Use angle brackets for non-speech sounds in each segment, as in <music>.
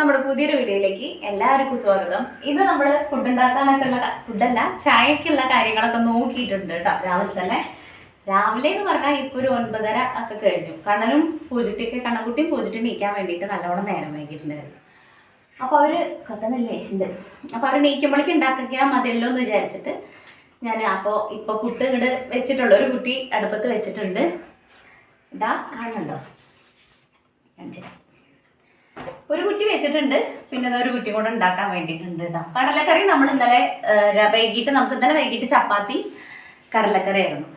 നമ്മുടെ പുതിയൊരു വീഡിയോയിലേക്ക് എല്ലാവർക്കും സ്വാഗതം. ഇന്ന് നമ്മൾ ഫുഡ് ഉണ്ടാക്കാനൊക്കെ ഉള്ള ഫുഡല്ല ചായക്കുള്ള കാര്യങ്ങളൊക്കെ നോക്കിയിട്ടുണ്ട് കേട്ടോ രാവിലെ തന്നെ. രാവിലെ എന്ന് പറഞ്ഞാൽ ഇപ്പൊ ഒരു ഒൻപതര ഒക്കെ കഴിഞ്ഞു. കണ്ണനും പൂജിട്ടിയൊക്കെ കണ്ണക്കുട്ടിയും പൂജിട്ടി നീക്കാൻ വേണ്ടിയിട്ട് നല്ലോണം നേരം വൈകിട്ടുണ്ടായിരുന്നു അപ്പൊ അവർ കത്തനല്ലേ ഉണ്ട്. അപ്പൊ അവർ നീക്കുമ്പോഴേക്ക് ഉണ്ടാക്കിയാൽ മതിയല്ലോ എന്ന് വിചാരിച്ചിട്ട് ഞാൻ അപ്പോൾ ഇപ്പൊ പുട്ട് ഇങ്ങോട്ട് വെച്ചിട്ടുള്ള. ഒരു കുട്ടി അടുപ്പത്ത് വെച്ചിട്ടുണ്ട്. ഇതാ കാണുന്നുണ്ടോ? കാണിച്ചു. ഒരു കുട്ടി വെച്ചിട്ടുണ്ട്. പിന്നെ ഒരു കുട്ടി കൂടെ ഉണ്ടാക്കാൻ വേണ്ടിയിട്ടുണ്ട് കേട്ടോ കടലക്കറി നമ്മൾ ഇന്നലെ വൈകിട്ട് നമുക്ക് ഇന്നലെ വൈകിട്ട് ചപ്പാത്തി കടലക്കറി ആയിരുന്നു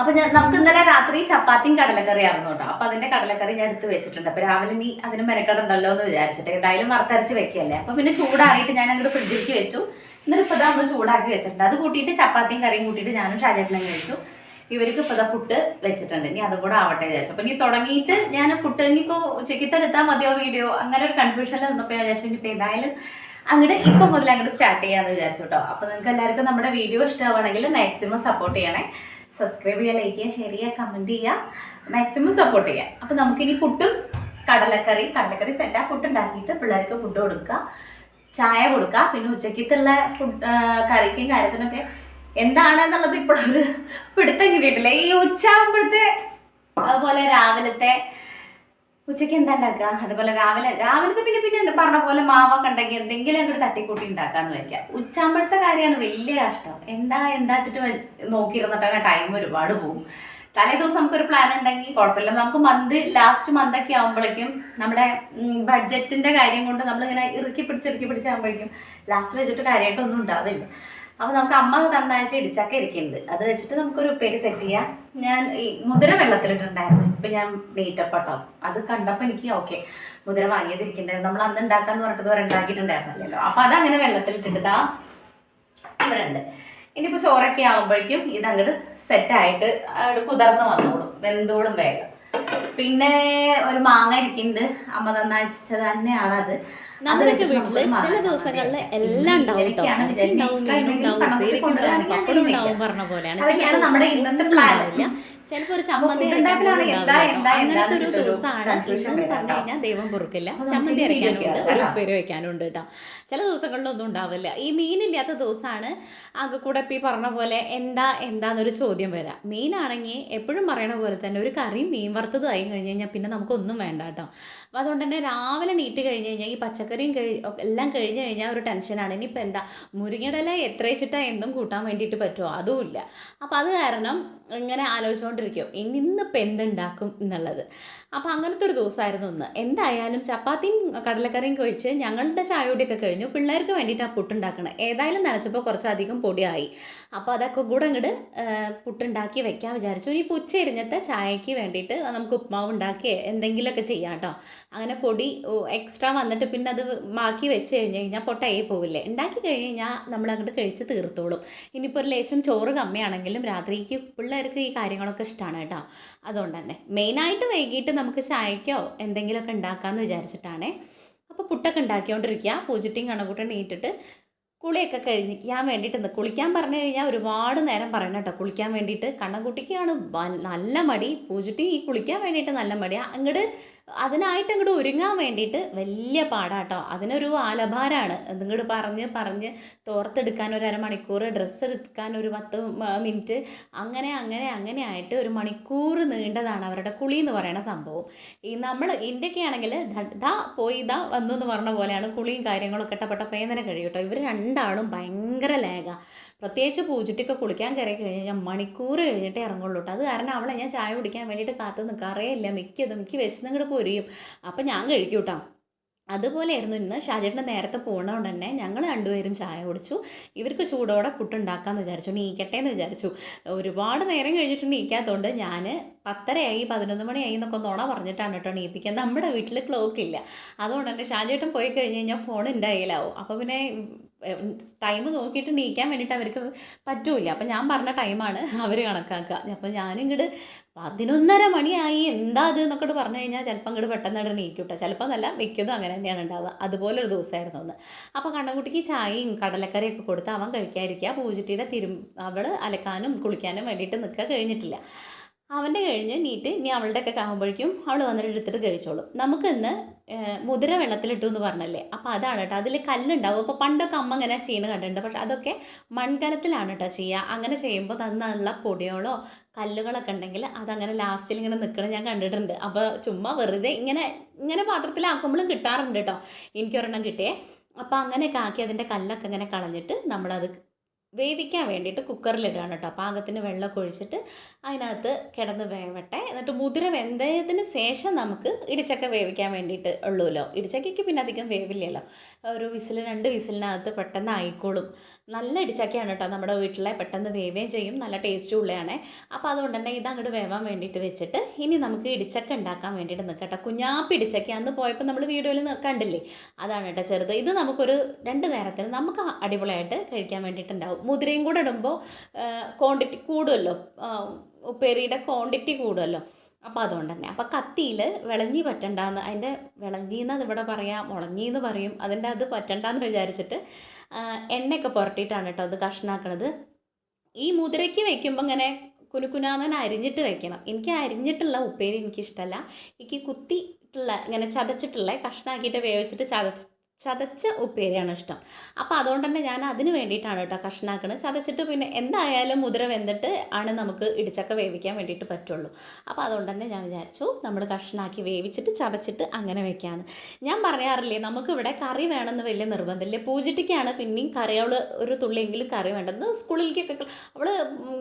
അപ്പൊ ഞാൻ നമുക്ക് ഇന്നലെ രാത്രി ചപ്പാത്തിയും കടലക്കറി ആയിരുന്നു കേട്ടോ. അപ്പൊ അതിന്റെ കടലക്കറി ഞാൻ എടുത്ത് വെച്ചിട്ടുണ്ട്. അപ്പൊ രാവിലെ നീ അതിന് മെനക്കെടുണ്ടല്ലോ എന്ന് വിചാരിച്ചിട്ട് എന്തായാലും വറുത്തരച്ച് വെക്കല്ലേ അപ്പൊ പിന്നെ ചൂടാറിയിട്ട് ഞാൻ അങ്ങോട്ട് ഫ്രിഡ്ജിലേക്ക് വെച്ചു. എന്നിട്ട് ഇപ്പൊ ഇതാ ഒന്ന് ചൂടാക്കി വെച്ചിട്ടുണ്ട്. അത് കൂട്ടിയിട്ട് ചപ്പാത്തിയും കറിയും കൂട്ടിയിട്ട് ഞാനും ഷാജേട്ടനും കഴിച്ചു. ഇവർക്ക് ഇപ്പൊ പുട്ട് വെച്ചിട്ടുണ്ട്. ഇനി അതും കൂടെ ആവട്ടെ വിചാരിച്ചു. അപ്പൊ ഇനി തുടങ്ങിയിട്ട് ഞാൻ പുട്ട് ഇനിയിപ്പോ ഉച്ചയ്ക്കത്തെ എടുത്താൽ മതിയോ വീഡിയോ? അങ്ങനെ ഒരു കൺഫ്യൂഷനിൽ നിന്നപ്പോൾ ഞാൻ വിചാരിച്ചു ഇനിയിപ്പോ ഏതായാലും അങ്ങോട്ട് ഇപ്പൊ മുതൽ അങ്ങോട്ട് സ്റ്റാർട്ട് ചെയ്യാന്ന് വിചാരിച്ചു കേട്ടോ. അപ്പൊ നിങ്ങൾക്ക് എല്ലാവർക്കും നമ്മുടെ വീഡിയോ ഇഷ്ടമാണെങ്കിൽ മാക്സിമം സപ്പോർട്ട് ചെയ്യണേ. സബ്സ്ക്രൈബ് ചെയ്യുക ലൈക്ക് ചെയ്യുക ഷെയർ ചെയ്യുക കമന്റ് ചെയ്യുക. മാക്സിമം സപ്പോർട്ട് ചെയ്യുക. അപ്പൊ നമുക്കിനി പുട്ടും കടലക്കറി കടലക്കറി സെറ്റാ പുട്ട് ഉണ്ടാക്കിയിട്ട് പിള്ളേർക്ക് ഫുഡ് കൊടുക്കുക. ചായ കൊടുക്കുക. പിന്നെ ഉച്ചക്കത്തുള്ള ഫുഡ് കറിക്കും കാര്യത്തിനൊക്കെ എന്താണെന്നുള്ളത് ഇപ്പോഴൊരു പിടുത്തം കിട്ടിയിട്ടില്ല. ഈ ഉച്ചയാകുമ്പോഴത്തെ അതുപോലെ രാവിലത്തെ ഉച്ചയ്ക്ക് എന്താ ഉണ്ടാക്കുക? അതുപോലെ രാവിലെ രാവിലത്തെ പിന്നെ പിന്നെ എന്താ പറഞ്ഞ പോലെ മാവൊക്കെ ഉണ്ടെങ്കിൽ എന്തെങ്കിലും അങ്ങോട്ട് തട്ടിക്കൂട്ടി ഉണ്ടാക്കാന്ന് വെക്കാം. ഉച്ചാമ്പഴത്തെ കാര്യമാണ് വലിയ കഷ്ടം. എന്താ എന്താ വെച്ചിട്ട് നോക്കിയിരുന്നിട്ടങ്ങനെ ടൈം ഒരുപാട് പോകും തലേ ദിവസം നമുക്കൊരു പ്ലാൻ ഉണ്ടെങ്കിൽ കുഴപ്പമില്ല. നമുക്ക് മന്ത് ലാസ്റ്റ് മന്ത് മന്തൊക്കെ ആകുമ്പോഴേക്കും നമ്മുടെ ബഡ്ജറ്റിന്റെ കാര്യം കൊണ്ട് നമ്മളിങ്ങനെ ഇറുക്കി പിടിച്ച് ഇറുക്കി പിടിച്ചാകുമ്പോഴേക്കും ലാസ്റ്റ് വെച്ചിട്ട് കാര്യമായിട്ടൊന്നും ഉണ്ടാവില്ല. അപ്പൊ നമുക്ക് അമ്മ തന്നാഴ്ച ഇടിച്ചക്ക ഇരിക്കുന്നുണ്ട്. അത് വെച്ചിട്ട് നമുക്കൊരു ഉപ്പേരി സെറ്റ് ചെയ്യാം. ഞാൻ ഈ മുതിര വെള്ളത്തിലിട്ടുണ്ടായിരുന്നു. ഇപ്പൊ ഞാൻ നീറ്റപ്പട്ടോ അത് കണ്ടപ്പോ എനിക്ക് ഓക്കെ മുതിര വാങ്ങിയതിരിക്കണ്ടായിരുന്നു നമ്മൾ അന്ന് ഉണ്ടാക്കാന്ന് പറഞ്ഞിട്ട് വേറെ ഉണ്ടാക്കിയിട്ടുണ്ടായിരുന്നല്ലോ അപ്പൊ അതങ്ങനെ വെള്ളത്തിലിട്ടിട്ട് ദാ ഇവിടെ ഉണ്ട്. ഇനിയിപ്പോ ചോറൊക്കെ ആകുമ്പോഴേക്കും ഇതങ്ങോട്ട് സെറ്റായിട്ട് അവിടെ കുതിർന്ന് വന്നോളും. വെന്തോളും വേഗം. പിന്നെ ഒരു മാങ്ങ ഇരിക്കുന്നുണ്ട്. അമ്മ തന്നാഴ്ച തന്നെയാണ് അത്. നമ്മുടെയൊക്കെ വീട്ടിൽ ചില ദിവസങ്ങളിൽ എല്ലാം ഉണ്ടാവും ഉണ്ടാവും ഉണ്ടാവും പറഞ്ഞ പോലെയാണ്. നമ്മുടെ ഇന്നത്തെ പ്ലാൻ ചിലപ്പോൾ ഒരു ചമ്മന്തി. അങ്ങനത്തെ ഒരു ദിവസമാണ്. പറഞ്ഞു കഴിഞ്ഞാൽ ദൈവം പൊറുക്കില്ല. ചമ്മന്തി അരയ്ക്കാനുണ്ട് ഒരു. ഉപ്പേരി വയ്ക്കാനുണ്ട് കേട്ടോ ചില ദിവസങ്ങളിലൊന്നും ഉണ്ടാവില്ല. ഈ മീനില്ലാത്ത ദിവസമാണ് ആകെ കൂടെ ഇപ്പം ഈ പറഞ്ഞ പോലെ എന്താ എന്താന്നൊരു ചോദ്യം വരാം. മീനാണെങ്കിൽ എപ്പോഴും പറയണ പോലെ തന്നെ ഒരു കറിയും മീൻ വറുത്തതും ആയി കഴിഞ്ഞ് കഴിഞ്ഞാൽ പിന്നെ നമുക്കൊന്നും വേണ്ട കേട്ടോ അപ്പോൾ അതുകൊണ്ട് തന്നെ രാവിലെ നീറ്റ് കഴിഞ്ഞ് കഴിഞ്ഞാൽ ഈ പച്ചക്കറിയും കഴി എല്ലാം കഴിഞ്ഞ് കഴിഞ്ഞാൽ ഒരു ടെൻഷനാണ് ഇനിയിപ്പോൾ എന്താ? മുരിങ്ങടല എത്ര വെച്ചിട്ടാ എന്തും കൂട്ടാൻ വേണ്ടിയിട്ട് പറ്റുമോ അതുമില്ല അപ്പോൾ അത് കാരണം ഇങ്ങനെ ആലോചിച്ചുകൊണ്ടിരിക്കും ഇനി ഇന്നിപ്പോൾ എന്തുണ്ടാക്കും എന്നുള്ളത്. അപ്പോൾ അങ്ങനത്തെ ഒരു ദിവസമായിരുന്നു ഒന്ന് എന്തായാലും ചപ്പാത്തിയും കടലക്കറിയും കഴിച്ച് ഞങ്ങളുടെ ചായയോടെയൊക്കെ കഴിഞ്ഞു. പിള്ളേർക്ക് വേണ്ടിയിട്ടാണ് പുട്ടുണ്ടാക്കണം. ഏതായാലും നനച്ചപ്പോൾ കുറച്ചധികം പൊടിയായി. അപ്പോൾ അതൊക്കെ കൂടെ അങ്ങോട്ട് പുട്ടുണ്ടാക്കി വെക്കാൻ വിചാരിച്ചു. ഇനി പുച്ച എരിഞ്ഞത്തെ ചായയ്ക്ക് വേണ്ടിയിട്ട് നമുക്ക് ഉപ്മാവ് ഉണ്ടാക്കി എന്തെങ്കിലുമൊക്കെ ചെയ്യാം കേട്ടോ. അങ്ങനെ പൊടി എക്സ്ട്രാ വന്നിട്ട് പിന്നെ അത് ബാക്കി വെച്ച് കഴിഞ്ഞ് കഴിഞ്ഞാൽ പൊട്ടയായി പോവില്ലേ? ഉണ്ടാക്കി കഴിഞ്ഞ് കഴിഞ്ഞാൽ നമ്മൾ അങ്ങോട്ട് കഴിച്ച് തീർത്തോളും. ഇനിയിപ്പോൾ ഒരു ലേശം ചോറ് കമ്മിയാണെങ്കിലും രാത്രിക്ക് പിള്ളേർക്ക് ഈ കാര്യങ്ങളൊക്കെ ഇഷ്ടമാണ് കേട്ടോ. അതുകൊണ്ട് തന്നെ മെയിനായിട്ട് വൈകിട്ട് നമുക്ക് ചായക്കോ എന്തെങ്കിലുമൊക്കെ ഉണ്ടാക്കാമെന്ന് വിചാരിച്ചിട്ടാണേ. അപ്പോൾ പുട്ടൊക്കെ ഉണ്ടാക്കിക്കൊണ്ടിരിക്കുക. പൂജിട്ടിയും കണക്കൂട്ടും നീട്ടിട്ട് കുളിയൊക്കെ കഴിഞ്ഞിക്കാൻ വേണ്ടിയിട്ട് കുളിക്കാൻ പറഞ്ഞു കഴിഞ്ഞാൽ ഒരുപാട് നേരം പറയണം കേട്ടോ. കുളിക്കാൻ വേണ്ടിയിട്ട് കണ്ണക്കുട്ടിക്കാണ് നല്ല മടി. പൂജിട്ടി ഈ കുളിക്കാൻ വേണ്ടിയിട്ട് നല്ല മടിയാണ് അങ്ങോട്ട് അതിനായിട്ട് അങ്ങോട്ട് ഒരുങ്ങാൻ വേണ്ടിയിട്ട് വലിയ പാടാട്ടോ. അതിനൊരു ആലഭാരാണ്. ഇങ്ങോട്ട് പറഞ്ഞ് പറഞ്ഞ് തോർത്തെടുക്കാൻ ഒരു അരമണിക്കൂർ ഡ്രസ്സ് എടുക്കാൻ ഒരു പത്ത് മിനിറ്റ് അങ്ങനെ അങ്ങനെ അങ്ങനെ ആയിട്ട് ഒരു മണിക്കൂർ നീണ്ടതാണ് അവരുടെ കുളി എന്ന് പറയുന്ന സംഭവം. ഈ നമ്മൾ ഇന്ത്യയ്ക്ക് ആണെങ്കിൽ ദാ പോയി ദാ വന്നു എന്ന് പറഞ്ഞ പോലെയാണ് കുളിയും കാര്യങ്ങളൊക്കെ ഇട്ടപ്പെട്ട പേനര കഴിയൂട്ടോ. ഇവർ രണ്ടാളും ഭയങ്കര ലേഖ. പ്രത്യേകിച്ച് പൂജിട്ടൊക്കെ കുളിക്കാൻ കയറി കഴിഞ്ഞ് കഴിഞ്ഞാൽ മണിക്കൂർ കഴിഞ്ഞിട്ടേ ഇറങ്ങുള്ളൂ കേട്ടോ അത് കാരണം അവളെ ഞാൻ ചായ കുടിക്കാൻ വേണ്ടിയിട്ട് കാത്തു നിൽക്കാറേ ഇല്ല. മിക്കതും എനിക്ക് വിശന്നിങ്ങോട്ട് പൊരിയും. അപ്പം ഞാൻ കഴിക്കും കേട്ടോ അതുപോലെയായിരുന്നു ഇന്ന് ഷാജേട്ടന് നേരത്തെ പോകണതുകൊണ്ട് തന്നെ ഞങ്ങൾ രണ്ടുപേരും ചായ കുടിച്ചു. ഇവർക്ക് ചൂടോടെ പുട്ടുണ്ടാക്കാമെന്ന് വിചാരിച്ചു നീക്കട്ടെ എന്ന് വിചാരിച്ചു. ഒരുപാട് നേരം കഴിഞ്ഞിട്ട് നീക്കാത്തതുകൊണ്ട് ഞാൻ പത്തരയായി പതിനൊന്ന് മണിയായി എന്നൊക്കെ നോണ പറഞ്ഞിട്ടാണ് കേട്ടോ നീപ്പിക്കുക നമ്മുടെ വീട്ടിൽ ക്ലോക്ക് ഇല്ല. അതുകൊണ്ട് തന്നെ ഷാജേട്ടൻ പോയി കഴിഞ്ഞ് കഴിഞ്ഞാൽ ഫോൺ കയ്യിലാവും അപ്പോൾ പിന്നെ ടൈം നോക്കിയിട്ട് നീക്കാൻ വേണ്ടിയിട്ട് അവർക്ക് പറ്റൂല അപ്പം ഞാൻ പറഞ്ഞ ടൈമാണ് അവർ കണക്കാക്കുക അപ്പം ഞാനിങ്ങോട്ട് പതിനൊന്നര മണിയായി. എന്താ അത് എന്നൊക്കെ പറഞ്ഞു കഴിഞ്ഞാൽ ചിലപ്പോൾ അങ്ങോട്ട് പെട്ടെന്ന് അവിടെ നീക്കൂട്ടോ. ചിലപ്പോൾ നല്ല മിക്കതും അങ്ങനെ തന്നെയാണ് ഉണ്ടാവുക. അതുപോലെ ഒരു ദിവസമായിരുന്നു ഒന്ന് അപ്പോൾ കണ്ണൻകുട്ടിക്ക് ചായയും കടലക്കറിയൊക്കെ കൊടുത്ത് അവൻ കഴിക്കാതിരിക്കുക. പൂജിട്ടിയുടെ തിരും അവൾ അലക്കാനും കുളിക്കാനും വേണ്ടിയിട്ട് നിൽക്കുക കഴിഞ്ഞിട്ടില്ല. അവന്റെ കഴിഞ്ഞ് നീറ്റ് ഇനി അവളുടെ ഒക്കെ ആകുമ്പോഴേക്കും അവൾ വന്നിട്ട് എടുത്തിട്ട് കഴിച്ചോളും. നമുക്കിന്ന് മുതിര വെള്ളത്തിലിട്ടു എന്ന് പറഞ്ഞല്ലേ? അപ്പോൾ അതാണ് കേട്ടോ. അതിൽ കല്ലുണ്ടാവും. അപ്പോൾ പണ്ടൊക്കെ അമ്മ ഇങ്ങനെ ചെയ്യുന്ന കണ്ടിട്ടുണ്ട്. പക്ഷെ അതൊക്കെ മൺകലത്തിലാണ് കേട്ടോ ചെയ്യുക. അങ്ങനെ ചെയ്യുമ്പോൾ നല്ല പൊടിയോളോ കല്ലുകളൊക്കെ ഉണ്ടെങ്കിൽ അതങ്ങനെ ലാസ്റ്റിൽ ഇങ്ങനെ നിൽക്കണം ഞാൻ കണ്ടിട്ടുണ്ട്. അപ്പോൾ ചുമ്മാ വെറുതെ ഇങ്ങനെ ഇങ്ങനെ പാത്രത്തിലാക്കുമ്പോഴും കിട്ടാറുണ്ട് കേട്ടോ. എനിക്കൊരെണ്ണം കിട്ടിയേ. അപ്പോൾ അങ്ങനെയൊക്കെ ആക്കി അതിന്റെ കല്ലൊക്കെ ഇങ്ങനെ കളഞ്ഞിട്ട് നമ്മളത് വേവിക്കാൻ വേണ്ടിയിട്ട് കുക്കറിലിടുകയാണ് കേട്ടോ. പാകത്തിന് വെള്ളമൊക്കെ ഒഴിച്ചിട്ട് അതിനകത്ത് കിടന്ന് വേവട്ടെ. എന്നിട്ട് മുതിര വെന്തതിന് ശേഷം നമുക്ക് ഇടിച്ചക്ക വേവിക്കാൻ വേണ്ടിയിട്ട് ഉള്ളൂല്ലോ ഇടിച്ചക്കയ്ക്ക് പിന്നെ അധികം വേവില്ലല്ലോ. ഒരു വിസിൽ രണ്ട് വിസിലിനകത്ത് പെട്ടെന്ന് ആയിക്കോളും. നല്ല ഇടിച്ചക്കയാണ് കേട്ടോ നമ്മുടെ വീട്ടിലെ പെട്ടെന്ന് വേവുകയും ചെയ്യും. നല്ല ടേസ്റ്റും ഉള്ളതാണ്. അപ്പോൾ അതുകൊണ്ട് തന്നെ ഇത് അങ്ങോട്ട് വേവാൻ വേണ്ടിയിട്ട് വെച്ചിട്ട് ഇനി നമുക്ക് ഇടിച്ചക്ക ഉണ്ടാക്കാൻ വേണ്ടിയിട്ട് നിൽക്കട്ടെ കുഞ്ഞാപ്പ് ഇടിച്ചക്ക അന്ന് പോയപ്പോൾ നമ്മൾ വീഡിയോയിൽ കണ്ടില്ലേ? അതാണ് കേട്ടോ ചെറുത്. ഇത് നമുക്കൊരു രണ്ട് നേരത്തിന് നമുക്ക് അടിപൊളിയായിട്ട് കഴിക്കാൻ വേണ്ടിയിട്ടുണ്ടാവും. മുതിരയും കൂടെ ഇടുമ്പോൾ ക്വാണ്ടിറ്റി കൂടുമല്ലോ ഉപ്പേരിയുടെ ക്വാണ്ടിറ്റി കൂടുമല്ലോ അപ്പോൾ അതുകൊണ്ട് തന്നെ. അപ്പോൾ കത്തിയിൽ വിളഞ്ഞി പറ്റണ്ടെന്ന് അതിന്റെ വിളഞ്ഞിന്ന് ഇവിടെ പറയാം മുളഞ്ഞി എന്ന് പറയും അതിന്റെ അത് പറ്റണ്ടെന്ന് വിചാരിച്ചിട്ട് എണ്ണയൊക്കെ പുരട്ടിയിട്ടാണ് കേട്ടോ അത് കഷ്ണാക്കണത്. ഈ മുതിരയ്ക്ക് വെക്കുമ്പോൾ ഇങ്ങനെ കുനുകുനാന്നൻ അരിഞ്ഞിട്ട് വെക്കണം. എനിക്ക് അരിഞ്ഞിട്ടുള്ള ഉപ്പേരി എനിക്കിഷ്ടമല്ല എനിക്ക് കുത്തിയിട്ടുള്ള ഇങ്ങനെ ചതച്ചിട്ടുള്ള കഷ്ണാക്കിയിട്ട് വേവിച്ചിട്ട് ചതച്ച് ചതച്ച ഉപ്പേരിയാണ് ഇഷ്ടം. അപ്പോൾ അതുകൊണ്ട് തന്നെ ഞാൻ അതിന് വേണ്ടിയിട്ടാണ് കേട്ടോ കഷ്ണാക്കണത്. ചതച്ചിട്ട് പിന്നെ എന്തായാലും മുതിര വെന്തിട്ട് ആണ് നമുക്ക് ഇടിച്ചക്ക വേവിക്കാൻ വേണ്ടിയിട്ട് പറ്റുള്ളൂ. അപ്പോൾ അതുകൊണ്ട് തന്നെ ഞാൻ വിചാരിച്ചു നമ്മൾ കഷ്ണാക്കി വേവിച്ചിട്ട് ചതച്ചിട്ട് അങ്ങനെ വെക്കാമെന്ന് ഞാൻ പറയാറില്ലേ നമുക്കിവിടെ കറി വേണമെന്ന് വലിയ നിർബന്ധമില്ല. പൂജിട്ടിക്കാണ് പിന്നെയും കറികൾ ഒരു തുള്ളിയെങ്കിലും കറി വേണ്ടത്. സ്കൂളിലേക്കൊക്കെ അവൾ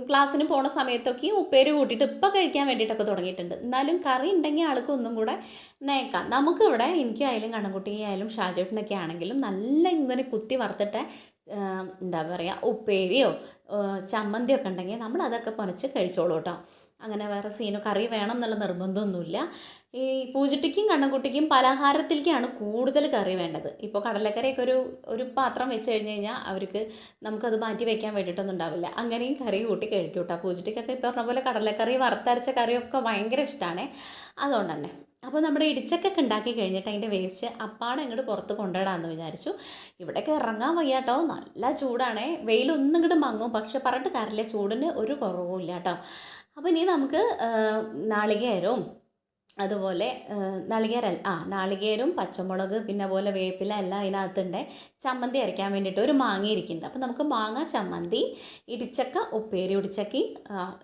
ക്ലാസ്സിന് പോണ സമയത്തൊക്കെയും ഉപ്പേര് ഉപ്പേരി കൂട്ടിയിട്ട് ഇപ്പം കഴിക്കാൻ വേണ്ടിയിട്ടൊക്കെ തുടങ്ങിയിട്ടുണ്ട്. എന്നാലും കറി ഉണ്ടെങ്കിൽ ആൾക്ക് ഒന്നും കൂടെ നേക്കാം. നമുക്കിവിടെ എനിക്കായാലും കണ്ണൻകുട്ടിയായാലും ഷാജോട്ടിനൊക്കെ ആണെങ്കിലും നല്ല ഇങ്ങനെ കുത്തി വറുത്തിട്ട് എന്താ പറയുക ഉപ്പേരിയോ ചമ്മന്തിയോ ചമ്മന്തിയൊക്കെ ഉണ്ടെങ്കിൽ നമ്മൾ അതൊക്കെ പൊനച്ച് കഴിച്ചോളൂ കേട്ടോ. അങ്ങനെ വേറെ സീനോ കറി വേണം എന്നുള്ള നിർബന്ധമൊന്നുമില്ല. ഈ പൂജട്ടിക്കും കണ്ണൻകുട്ടിക്കും പലഹാരത്തിലേക്കാണ് കൂടുതൽ കറി വേണ്ടത്. ഇപ്പോൾ കടലക്കറിയൊക്കെ ഒരു ഒരു പാത്രം വെച്ച് കഴിഞ്ഞ് കഴിഞ്ഞാൽ അവർക്ക് നമുക്കത് മാറ്റി വെക്കാൻ വേണ്ടിയിട്ടൊന്നും ഉണ്ടാവില്ല. അങ്ങനെയും കറി കൂട്ടി കഴിക്കും കേട്ടോ. പൂജട്ടിക്കൊക്കെ ഇപ്പോൾ പറഞ്ഞ പോലെ കടലക്കറി വറുത്തരച്ച കറിയൊക്കെ ഭയങ്കര ഇഷ്ടമാണ്. അതുകൊണ്ട് തന്നെ. അപ്പോൾ നമ്മുടെ ഇടിച്ചക്കൊക്കെ ഉണ്ടാക്കി കഴിഞ്ഞിട്ട് അതിന്റെ വേസ്റ്റ് അപ്പാടെ അങ്ങോട്ട് പുറത്ത് കൊണ്ടുവിടാമെന്ന് വിചാരിച്ചു. ഇവിടെയൊക്കെ ഇറങ്ങാൻ വയ്യാട്ടോ. നല്ല ചൂടാണേ. വെയിലൊന്നും ഇങ്ങോട്ട് മങ്ങും. പക്ഷെ പറഞ്ഞിട്ട് കാര്യമില്ല. ചൂടിന് ഒരു കുറവും ഇല്ല കേട്ടോ. അപ്പോൾ ഇനി നമുക്ക് നാളികേരവും അതുപോലെ ആ, ആ നാളികേരും പച്ചമുളക് പിന്നെ പോലെ വേപ്പില എല്ലാം അതിനകത്തുണ്ട്. ചമ്മന്തി അരയ്ക്കാൻ വേണ്ടിയിട്ട് ഒരു മാങ്ങ ഇരിക്കുന്നുണ്ട്. അപ്പോൾ നമുക്ക് മാങ്ങ ചമ്മന്തി ഇടിച്ചക്ക ഉപ്പേരി. ഇടിച്ചക്കി